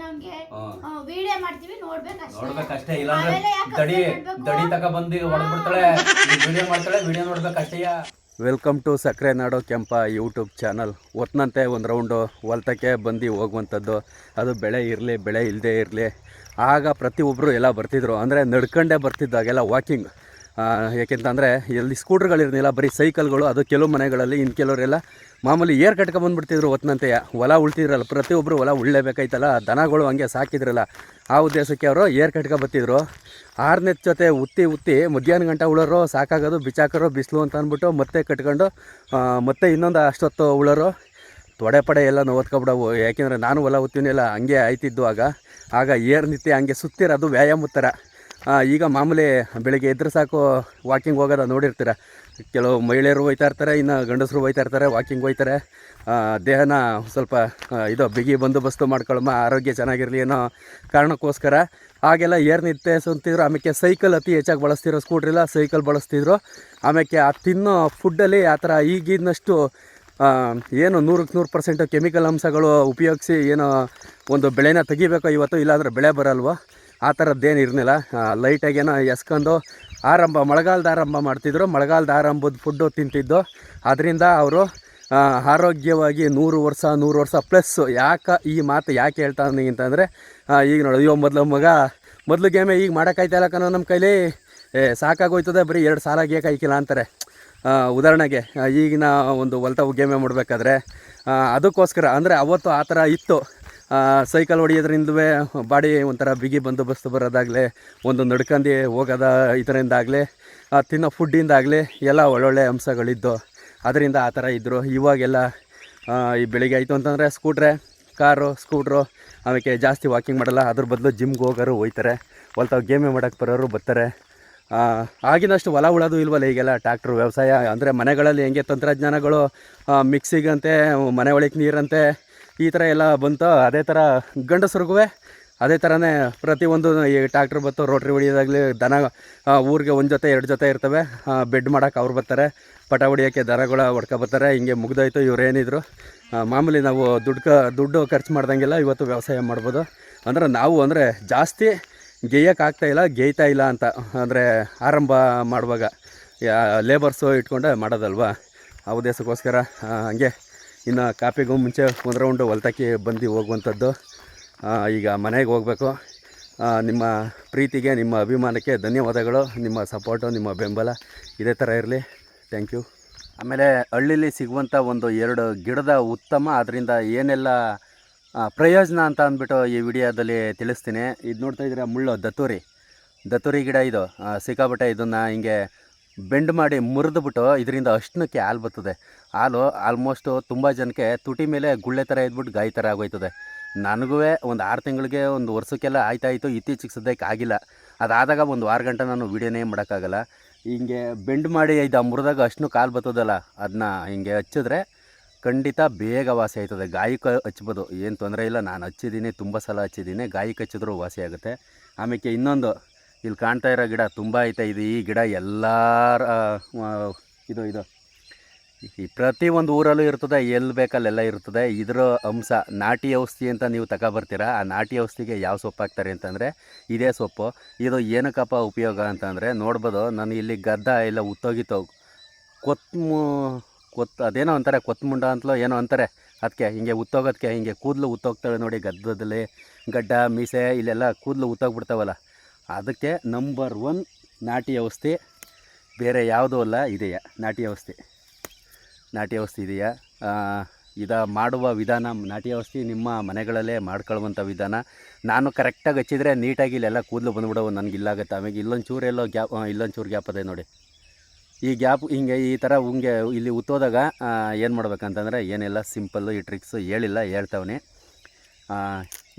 ನಮ್ಗೆ ಹಾ. ವಿಡಿಯೋ ಮಾಡ್ತೀವಿ ನೋಡ್ಬೇಕಷ್ಟೇ ನೋಡ್ಬೇಕಷ್ಟೇ ಇಲ್ಲಾಂದ್ರೆ ಆಮೇಲೆ ದಡಿ ದಡಿ ತಕ ಬಂದು ಹೊಡೆದ್ಬಿಡ್ತಾಳೆ ವಿಡಿಯೋ ಮಾಡ್ತಾಳೆ ವಿಡಿಯೋ ನೋಡ್ಬೇಕಷ್ಟೇಯ ವೆಲ್ಕಮ್ ಟು ಸಕ್ಕರೆ ನಾಡು ಕೆಂಪ ಯೂಟ್ಯೂಬ್ ಚಾನಲ್ ಒತ್ತನಂತೆ ಒಂದು ರೌಂಡು ಹೊಲ್ತಕ್ಕೆ ಬಂದು ಹೋಗುವಂಥದ್ದು. ಅದು ಬೆಳೆ ಇರಲಿ ಬೆಳೆ ಇಲ್ಲದೆ ಇರಲಿ. ಆಗ ಪ್ರತಿಯೊಬ್ಬರು ಎಲ್ಲ ಬರ್ತಿದ್ರು. ಅಂದರೆ ನಡ್ಕೊಂಡೇ ಬರ್ತಿದ್ದಾಗೆಲ್ಲ ವಾಕಿಂಗ್ ಯಾಕೆಂತಂದರೆ ಎಲ್ಲಿ ಸ್ಕೂಟ್ರ್ಗಳಿರಲಿಲ್ಲ, ಬರೀ ಸೈಕಲ್ಗಳು, ಅದು ಕೆಲವು ಮನೆಗಳಲ್ಲಿ ಇನ್ನು ಕೆಲವರೆಲ್ಲ ಮಾಮೂಲಿ ಏರ್ ಕಟ್ಕೊಂಬಂದ್ಬಿಡ್ತಿದ್ರು ಒತ್ನಂತೆ ಹೊಲ ಉಳ್ತಿದ್ರಲ್ಲ ಪ್ರತಿಯೊಬ್ಬರು ಹೊಲ ಉಳ್ಳೇಬೇಕಾಯ್ತಲ್ಲ, ದನಗಳು ಹಂಗೆ ಸಾಕಿದ್ರಲ್ಲ, ಆ ಉದ್ದೇಶಕ್ಕೆ ಅವರು ಏರ್ ಕಟ್ಕೊ ಬತ್ತಿದ್ರು ಆರನೇ ಜೊತೆ ಉತ್ತಿ ಉತ್ತಿ ಮಧ್ಯಾಹ್ನ ಗಂಟೆ ಉಳೋರು, ಸಾಕಾಗೋದು ಬಿಚಾಕರು ಬಿಸಿಲು ಅಂತ ಅಂದ್ಬಿಟ್ಟು ಮತ್ತೆ ಕಟ್ಕೊಂಡು ಮತ್ತೆ ಇನ್ನೊಂದು ಅಷ್ಟೊತ್ತು ಉಳೋರು. ತೊಡೆ ಪಡೆ ಎಲ್ಲ ನೋತ್ಕೊಬಿಡವು ಯಾಕೆಂದರೆ ನಾನು ಹೊಲ ಉತ್ತೀನಿಲ್ಲ ಹಂಗೆ ಆಯ್ತಿದ್ದು ಆಗ. ಆಗ ಏರ್ ನಿತ್ಯ ಹಂಗೆ ಸುತ್ತಿರೋದು ವ್ಯಾಯಾಮ ಥರ. ಈಗ ಮಾಮೂಲಿ ಬೆಳಿಗ್ಗೆ ಎದ್ರೆ ಸಾಕು ವಾಕಿಂಗ್ ಹೋಗೋದ ನೋಡಿರ್ತೀರ? ಕೆಲವು ಮಹಿಳೆಯರು ಹೋಯ್ತಾ ಇರ್ತಾರೆ, ಇನ್ನು ಗಂಡಸರು ಹೋಯ್ತಾ ಇರ್ತಾರೆ ವಾಕಿಂಗ್ ಹೋಯ್ತಾರೆ. ದೇಹನ ಸ್ವಲ್ಪ ಇದು ಬಿಗಿ ಬಂದೋಬಸ್ತು ಮಾಡ್ಕೊಳಮ್ಮ ಆರೋಗ್ಯ ಚೆನ್ನಾಗಿರಲಿ ಅನ್ನೋ ಕಾರಣಕ್ಕೋಸ್ಕರ. ಆಗೆಲ್ಲ ಏರ್ ನಿತ್ತೆ ಸುಂತಿದ್ರು ಆಮೇಲೆ ಸೈಕಲ್ ಅತಿ ಹೆಚ್ಚಾಗಿ ಬಳಸ್ತಿರೋ ಸ್ಕೂಟ್ರಿಲ್ಲ ಸೈಕಲ್ ಬಳಸ್ತಿದ್ರು. ಆಮೇಲೆ ಆ ತಿನ್ನೋ ಫುಡ್ಡಲ್ಲಿ ಆ ಥರ ಈಗಿನಷ್ಟು ಏನು ನೂರಕ್ಕೆ ನೂರು ಪರ್ಸೆಂಟ್ ಕೆಮಿಕಲ್ ಅಂಶಗಳು ಉಪಯೋಗಿಸಿ ಏನೋ ಒಂದು ಬೆಳೆನ ತೆಗಿಬೇಕೋ ಇವತ್ತು, ಇಲ್ಲಾಂದರೆ ಬೆಳೆ ಬರಲ್ವೋ? ಆ ಥರದ್ದೇನು ಇರಲಿಲ್ಲ. ಲೈಟಾಗೇನೋ ಎಸ್ಕೊಂಡು ಆರಂಭ, ಮಳೆಗಾಲದ ಆರಂಭ ಮಾಡ್ತಿದ್ರು. ಮಳೆಗಾಲದ ಆರಂಭದ ಫುಡ್ಡು ತಿಂತಿದ್ದು. ಅದರಿಂದ ಅವರು ಆರೋಗ್ಯವಾಗಿ ನೂರು ವರ್ಷ ನೂರು ವರ್ಷ ಪ್ಲಸ್ ಯಾಕೆ ಈ ಮಾತು ಯಾಕೆ ಹೇಳ್ತಾನೆ ಅಂತಂದರೆ ಈಗ ನೋಡಿ ಅಯ್ಯೋ ಮೊದಲು ಮಗ, ಮೊದಲು ಗೇಮೆ ಈಗ ಮಾಡೋಕ್ಕಾಯ್ತಲ್ಲ ಕಣೋ ನಮ್ಮ ಕೈಲಿ. ಏ, ಸಾಕಾಗೋಯ್ತದೆ, ಬರೀ ಎರಡು ಸಾಲ ಗೇಕಾಯ್ಕಿಲ್ಲ ಅಂತಾರೆ. ಉದಾಹರಣೆಗೆ ಈಗಿನ ಒಂದು ಹೊಲ್ತಾವು ಗೇಮೆ ಮಾಡಬೇಕಾದ್ರೆ ಅದಕ್ಕೋಸ್ಕರ, ಅಂದರೆ ಅವತ್ತು ಆ ಥರ ಇತ್ತು. ಸೈಕಲ್ ಹೊಡಿಯೋದ್ರಿಂದವೇ ಬಾಡಿ ಒಂಥರ ಬಿಗಿ ಬಂದೋಬಸ್ತು ಬರೋದಾಗಲಿ, ಒಂದು ನಡ್ಕಂದು ಹೋಗೋದ ಇದರಿಂದಾಗಲಿ ತಿನ್ನೋ ಫುಡ್ಡಿಂದಾಗಲಿ ಎಲ್ಲ ಒಳ್ಳೊಳ್ಳೆ ಅಂಶಗಳಿದ್ದು. ಅದರಿಂದ ಆ ಥರ ಇದ್ದರು ಇವಾಗೆಲ್ಲ ಈ ಬೆಳಿಗ್ಗೆ ಆಯಿತು ಅಂತಂದರೆ ಸ್ಕೂಟ್ರೆ, ಕಾರು, ಸ್ಕೂಟ್ರು ಆಮೇಲೆ ಜಾಸ್ತಿ ವಾಕಿಂಗ್ ಮಾಡಲ್ಲ. ಅದ್ರ ಬದಲು ಜಿಮ್ಗೆ ಹೋಗೋರು ಹೋಯ್ತಾರೆ. ಹೊಲ್ತಾವ್ ಗೇಮೆ ಮಾಡೋಕ್ಕೆ ಬರೋರು ಬರ್ತಾರೆ. ಆಗಿನಷ್ಟು ಹೊಲ ಉಳೋದು ಇಲ್ವಲ್ಲ ಈಗೆಲ್ಲ? ಟ್ಯಾಕ್ಟ್ರು ವ್ಯವಸಾಯ ಅಂದರೆ ಮನೆಗಳಲ್ಲಿ ಹೆಂಗೆ ತಂತ್ರಜ್ಞಾನಗಳು ಮಿಕ್ಸಿಗಂತೆ ಮನೆ ಒಳಗೆ ನೀರಂತೆ ಈ ಥರ ಎಲ್ಲ ಬಂತು. ಅದೇ ಥರ ಗಂಡಸ್ರಿಗೂ ಅದೇ ಥರನೇ ಪ್ರತಿಯೊಂದು ಈ ಟ್ಯಾಕ್ಟ್ರ್ ಬತ್ತು ರೋಟ್ರಿ ಹೊಡಿಯೋದಾಗಲಿ, ದನ ಊರಿಗೆ ಒಂದು ಜೊತೆ, ಎರಡು ಜೊತೆ ಇರ್ತವೆ. ಬೆಡ್ ಮಾಡೋಕೆ ಅವ್ರು ಬರ್ತಾರೆ. ಪಟ ಹೊಡಿಯೋಕ್ಕೆ ದನಗಳ ಹೊಡ್ಕೊ ಬರ್ತಾರೆ. ಹಿಂಗೆ ಮುಗ್ದೋಯ್ತು, ಇವ್ರು ಏನಿದ್ರು. ಮಾಮೂಲಿ ನಾವು ದುಡ್ಡು ಕ ದುಡ್ಡು ಖರ್ಚು ಮಾಡ್ದಂಗೆಲ್ಲ ಇವತ್ತು ವ್ಯವಸಾಯ ಮಾಡ್ಬೋದು. ಅಂದ್ರೆ ನಾವು ಅಂದರೆ ಜಾಸ್ತಿ ಗೇಯಕ್ಕೆ ಇಲ್ಲ, ಗೇಯ್ತಾ ಇಲ್ಲ ಅಂತ. ಅಂದರೆ ಆರಂಭ ಮಾಡುವಾಗ ಲೇಬರ್ಸು ಇಟ್ಕೊಂಡೆ ಮಾಡೋದಲ್ವ? ಆ ಉದ್ದೇಶಕ್ಕೋಸ್ಕರ ಹಂಗೆ ಇನ್ನು ಕಾಪಿಗೂ ಮುಂಚೆ ಒಂದು ರೌಂಡು ಹೊಲ್ತಕ್ಕೆ ಬಂದು ಹೋಗುವಂಥದ್ದು. ಈಗ ಮನೆಗೆ ಹೋಗಬೇಕು. ನಿಮ್ಮ ಪ್ರೀತಿಗೆ, ನಿಮ್ಮ ಅಭಿಮಾನಕ್ಕೆ ಧನ್ಯವಾದಗಳು. ನಿಮ್ಮ ಸಪೋರ್ಟು ನಿಮ್ಮ ಬೆಂಬಲ ಇದೇ ಥರ ಇರಲಿ. ಥ್ಯಾಂಕ್ ಯು ಆಮೇಲೆ ಹಳ್ಳಿಲಿ ಸಿಗುವಂಥ ಒಂದು ಎರಡು ಗಿಡದ ಉತ್ತಮ ಅದರಿಂದ ಏನೆಲ್ಲ ಪ್ರಯೋಜನ ಅಂತ ಅಂದ್ಬಿಟ್ಟು ಈ ವಿಡಿಯೋದಲ್ಲಿ ತಿಳಿಸ್ತೀನಿ. ಇದು ನೋಡ್ತಾ ಇದ್ದೀರಾ ಮುಳ್ಳು, ದತ್ತೂರಿ. ದತ್ತೂರಿ ಗಿಡ ಇದು. ಸಿಕ್ಕಾಪಟ್ಟೆ ಇದನ್ನು ಹಿಂಗೆ ಬೆಂಡ್ ಮಾಡಿ ಮುರಿದ್ಬಿಟ್ಟು ಇದರಿಂದ ಅಷ್ಟಕ್ಕೆ ಹಾಲು ಬರ್ತದೆ. ಹಾಲು ಆಲ್ಮೋಸ್ಟು ತುಂಬ ಜನಕ್ಕೆ ತುಟಿ ಮೇಲೆ ಗುಳ್ಳೆ ಥರ ಇದ್ಬಿಟ್ಟು ಗಾಯ ಥರ ಆಗೋಯ್ತದೆ. ನನಗೂ ಒಂದು ಆರು ತಿಂಗಳಿಗೆ ಒಂದು ವರ್ಷಕ್ಕೆಲ್ಲ ಆಯ್ತಾಯಿತು, ಇತ್ತೀಚೆಗೆ ಸದ್ಯಕ್ಕೆ ಆಗಿಲ್ಲ. ಅದಾದಾಗ ಒಂದು ವಾರ ಗಂಟೆ ನಾನು ವೀಡಿಯೋನೇ ಮಾಡೋಕ್ಕಾಗಲ್ಲ. ಹಿಂಗೆ ಬೆಂಡ್ ಮಾಡಿ ಇದು ಮುರಿದಾಗ ಅಷ್ಟು ಕಾಲು ಬರ್ತದಲ್ಲ, ಅದನ್ನ ಹಿಂಗೆ ಹಚ್ಚಿದ್ರೆ ಖಂಡಿತ ಬೇಗ ವಾಸಿ ಆಯ್ತದೆ. ಗಾಯಕ್ಕೆ ಹಚ್ಬೋದು, ಏನು ತೊಂದರೆ ಇಲ್ಲ. ನಾನು ಹಚ್ಚಿದ್ದೀನಿ, ತುಂಬ ಸಲ ಹಚ್ಚಿದ್ದೀನಿ. ಗಾಯಕ್ಕೆ ಹಚ್ಚಿದ್ರೂ ವಾಸಿ ಆಗುತ್ತೆ. ಆಮೇಲೆ ಇನ್ನೊಂದು ಇಲ್ಲಿ ಕಾಣ್ತಾ ಇರೋ ಗಿಡ ತುಂಬ ಐತೆ. ಇದು ಈ ಗಿಡ ಎಲ್ಲ ಇದು ಇದು. ಈ ಒಂದು ಊರಲ್ಲೂ ಇರ್ತದೆ ಎಲ್ಲಿ ಬೇಕಲ್ಲೆಲ್ಲ ಇರ್ತದೆ. ಇದರ ಅಂಶ ನಾಟಿ ಔಷಧಿ ಅಂತ ನೀವು ತಗೊಬರ್ತೀರಾ? ಆ ನಾಟಿ ಔಷಧಿಗೆ ಯಾವ ಸೊಪ್ಪು ಹಾಕ್ತಾರೆ ಅಂತಂದರೆ ಇದೇ ಸೊಪ್ಪು. ಇದು ಏನಕ್ಕಪ್ಪ ಉಪಯೋಗ ಅಂತಂದರೆ ನೋಡ್ಬೋದು, ನಾನು ಇಲ್ಲಿ ಗದ್ದ ಎಲ್ಲ ಉತ್ತೋಗಿತ್ತು. ಕೊತ್ಮು ಕೊತ್, ಅದೇನೋ ಅಂತಾರೆ ಕೊತ್ಮುಂಡ ಅಂತಲೋ ಏನೋ ಅಂತಾರೆ. ಅದಕ್ಕೆ ಹಿಂಗೆ ಉತ್ತೋಗೋದಕ್ಕೆ ಹಿಂಗೆ ಕೂದಲು ಉತ್ತೋಗ್ತವೆ ನೋಡಿ ಗದ್ದದಲ್ಲಿ. ಗಡ್ಡ, ಮೀಸೆ, ಇಲ್ಲೆಲ್ಲ ಕೂದಲು ಉತ್ತೋಗ್ಬಿಡ್ತಾವಲ್ಲ. ಅದಕ್ಕೆ ನಂಬರ್ ಒನ್ ನಾಟಿ ಔಷಧಿ ಬೇರೆ ಯಾವುದೂ ಅಲ್ಲ, ಇದೆಯಾ? ನಾಟಿ ಔಷಧಿ. ನಾಟಿ ಔಷಧಿ ಇದೆಯಾ? ಇದ ಮಾಡುವ ವಿಧಾನ, ನಾಟಿ ಔಷಧಿ ನಿಮ್ಮ ಮನೆಗಳಲ್ಲೇ ಮಾಡ್ಕೊಳ್ಳುವಂಥ ವಿಧಾನ. ನಾನು ಕರೆಕ್ಟಾಗಿ ಹಚ್ಚಿದರೆ ನೀಟಾಗಿ ಇಲ್ಲೆಲ್ಲ ಕೂದಲು ಬಂದುಬಿಡೋ ನನಗೆ ಇಲ್ಲಾಗುತ್ತೆ ಆಮೇಲೆ ಇಲ್ಲೊಂದು ಎಲ್ಲೋ ಗ್ಯಾಪ್ ಇಲ್ಲೊಂದು ಚೂರು ಗ್ಯಾಪ್ ಅದೇ ನೋಡಿ. ಈ ಗ್ಯಾಪ್ ಹಿಂಗೆ ಈ ಥರ ಹಿಂಗೆ ಇಲ್ಲಿ ಉತ್ತೋದಾಗ ಏನು ಮಾಡ್ಬೇಕಂತಂದರೆ ಏನೆಲ್ಲ ಸಿಂಪಲ್ಲು ಈ ಟ್ರಿಕ್ಸು ಹೇಳಿಲ್ಲ ಹೇಳ್ತಾವನೆ.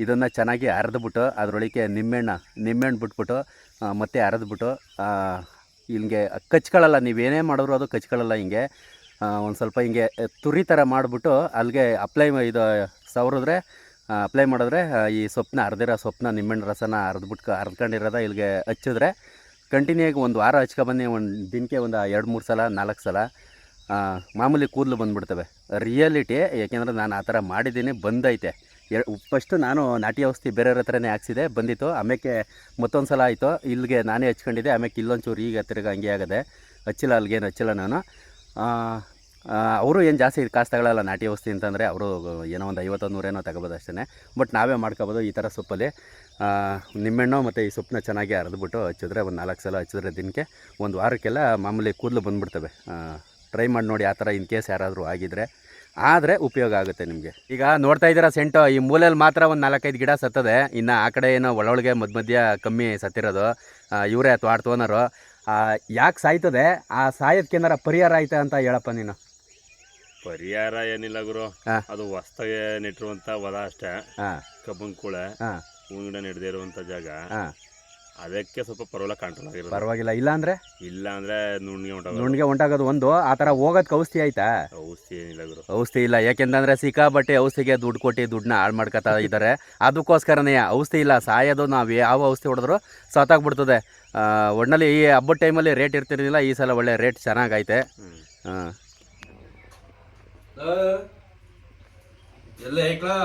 ಇದನ್ನು ಚೆನ್ನಾಗಿ ಅರೆದ್ಬಿಟ್ಟು ಅದರೊಳಗೆ ನಿಂಬೆಹಣ್ಣು ನಿಂಬೆಹಣ್ಣು ಬಿಟ್ಬಿಟ್ಟು ಮತ್ತೆ ಅರೆದ್ಬಿಟ್ಟು ಹಿಂಗೆ ಕಚ್ಕೊಳ್ಳಲ್ಲ ನೀವೇನೇ ಮಾಡಿದ್ರು ಅದು ಕಚ್ಕೊಳ್ಳಲ್ಲ ಹಿಂಗೆ. ಒಂದು ಸ್ವಲ್ಪ ಹಿಂಗೆ ತುರಿ ಥರ ಮಾಡಿಬಿಟ್ಟು ಅಲ್ಲಿಗೆ ಅಪ್ಲೈ ಇದು ಸವರಿದ್ರೆ ಅಪ್ಲೈ ಮಾಡಿದ್ರೆ ಈ ಸೊಪ್ಪನ್ನ ಅರ್ದಿರೋ ಸೊಪ್ಪನ್ನ ನಿಂಬೆಹಣ್ಣು ರಸನ ಅರ್ದ್ಬಿಟ್ಟು ಅರ್ದ್ಕೊಂಡಿರೋದ ಇಲ್ಲಿಗೆ ಹಚ್ಚಿದ್ರೆ ಕಂಟಿನ್ಯೂ ಆಗಿ ಒಂದು ವಾರ ಹಚ್ಕೊಬನ್ನಿ ಒಂದು ದಿನಕ್ಕೆ ಒಂದು ಎರಡು, ಮೂರು ಸಲ, ನಾಲ್ಕು ಸಲ. ಮಾಮೂಲಿ ಕೂದಲು ಬಂದುಬಿಡ್ತವೆ. ರಿಯಾಲಿಟಿ ಯಾಕೆಂದರೆ ನಾನು ಆ ಥರ ಮಾಡಿದ್ದೀನಿ, ಬಂದೈತೆ. ಫಸ್ಟು ನಾನು ನಾಟಿ ಔಷಧಿ ಬೇರೆಯವ್ರ ಹತ್ರನೇ ಹಾಕ್ಸಿದೆ, ಬಂದಿತ್ತು. ಆಮೇಲೆ ಮತ್ತೊಂದು ಸಲ ಆಯಿತು. ಇಲ್ಲಿಗೆ ನಾನೇ ಹಚ್ಕೊಂಡಿದ್ದೆ. ಆಮೇಲೆ ಇಲ್ಲೊಂಚೂರು ಈಗ ತಿರ್ಗಿ ಹಂಗೆ ಆಗದೆ. ಹಚ್ಚಿಲ್ಲ ಅಲ್ಲಿಗೇನು ಹಚ್ಚಿಲ್ಲ ನಾನು. ಅವರು ಏನು ಜಾಸ್ತಿ ಕಾಸು ತಗೊಳ್ಳಲ್ಲ ನಾಟಿ ಔಷಧಿ ಅಂತಂದರೆ, ಅವರು ಏನೋ ಒಂದು ಐವತ್ತು ನೂರೇನೋ ತಗೋಬೋದು ಅಷ್ಟೇ ಬಟ್ ನಾವೇ ಮಾಡ್ಕೋಬೋದು ಈ ಥರ ಸೊಪ್ಪಲ್ಲಿ. ನಿಮ್ಮೆಣ್ಣು ಮತ್ತು ಈ ಸೊಪ್ಪನ್ನ ಚೆನ್ನಾಗಿ ಅರೆದ್ಬಿಟ್ಟು ಹಚ್ಚಿದ್ರೆ ಒಂದು ನಾಲ್ಕು ಸಲ ಹಚ್ಚಿದ್ರೆ ದಿನಕ್ಕೆ ಒಂದು ವಾರಕ್ಕೆಲ್ಲ ಮಾಮೂಲಿ ಕೂದಲು ಬಂದುಬಿಡ್ತವೆ. ಟ್ರೈ ಮಾಡಿ ನೋಡಿ ಆ ಥರ ಇನ್ ಕೇಸ್ ಯಾರಾದರೂ ಆಗಿದ್ರೆ. ಆದರೆ ಉಪಯೋಗ ಆಗುತ್ತೆ ನಿಮಗೆ. ಈಗ ನೋಡ್ತಾ ಇದ್ದೀರಾ ಸೆಂಟು ಈ ಮೂಲೆಯಲ್ಲಿ ಮಾತ್ರ ಒಂದು ನಾಲ್ಕೈದು ಗಿಡ ಸತ್ತದೆ. ಇನ್ನು ಆ ಕಡೆ ಏನೋ ಒಳೊಳಗೆ ಮಧ್ಯ ಮಧ್ಯ ಕಮ್ಮಿ ಸತ್ತಿರೋದು. ಇವರೇ ಅಥವಾ ಆಡ್ತು ಓನರು. ಯಾಕೆ ಸಾಯ್ತದೆ? ಆ ಸಾಯೋದಕ್ಕೆ ಏನಾರ ಪರಿಹಾರ ಆಯ್ತಾ ಅಂತ ಹೇಳಪ್ಪ ನೀನು. ಪರಿಹಾರ ಏನಿಲ್ಲ ಗುರು. ಹಾ. ಅದು ಹೊಸ್ತಾಗೆ ನೆಟ್ಟಿರುವಂತ ವದ ಅಷ್ಟೇ. ಹಾಂ. ಕಬ್ಬನ್ ಕೂಳೆ ಹಾಂ. ಗಿಡ ನೆಡದೇ ಇರುವಂತ ಜಾಗ. ಹಾಂ. ಅದಕ್ಕೆ ಸ್ವಲ್ಪ ಪರವಾಗಿಲ್ಲ ಕಂಟ್ರೋಲ್ ಆಗಿರೋದು ಪರವಾಗಿಲ್ಲ. ಇಲ್ಲ ಅಂದ್ರೆ? ಇಲ್ಲ ಅಂದ್ರೆ ನುಣ್ಣಿಗೆ ಉಂಟಾಗ ನುಣ್ಣಿಗೆ ಉಂಟಾಗೋದು ಒಂದು. ಆ ಥರ ಹೋಗೋದಕ್ಕೆ ಔಷಧಿ ಆಯ್ತಾ? ಔಷಧಿ ಏನಿಲ್ಲ ಗುರು. ಔಷಧಿ ಇಲ್ಲ. ಯಾಕೆಂತಂದ್ರೆ ಸಿಕ್ಕಾಬಟ್ಟೆ ಔಷಧಿಗೆ ದುಡ್ಡು ಕೊಟ್ಟು ದುಡ್ಡನ್ನ ಹಾಳು ಮಾಡ್ಕೊತಾ ಇದ್ದಾರೆ. ಅದಕ್ಕೋಸ್ಕರನೇ ಔಷಧಿ ಇಲ್ಲ. ಸಾಯೋದು ನಾವು ಯಾವ ಔಷಧಿ ಹೊಡೆದ್ರು ಸತ್ತಾಗ್ಬಿಡ್ತದೆ. ಒಟ್ಟಿನಲ್ಲಿ ಈ ಹಬ್ಬದ ಟೈಮಲ್ಲಿ ರೇಟ್ ಇರ್ತಿರಲಿಲ್ಲ. ಈ ಸಲ ಒಳ್ಳೆ ರೇಟ್ ಚೆನ್ನಾಗೈತೆ ಹ್ಮ್. ಹಾಂ. ಎಲ್ಲ ಐಕ್ಲಾ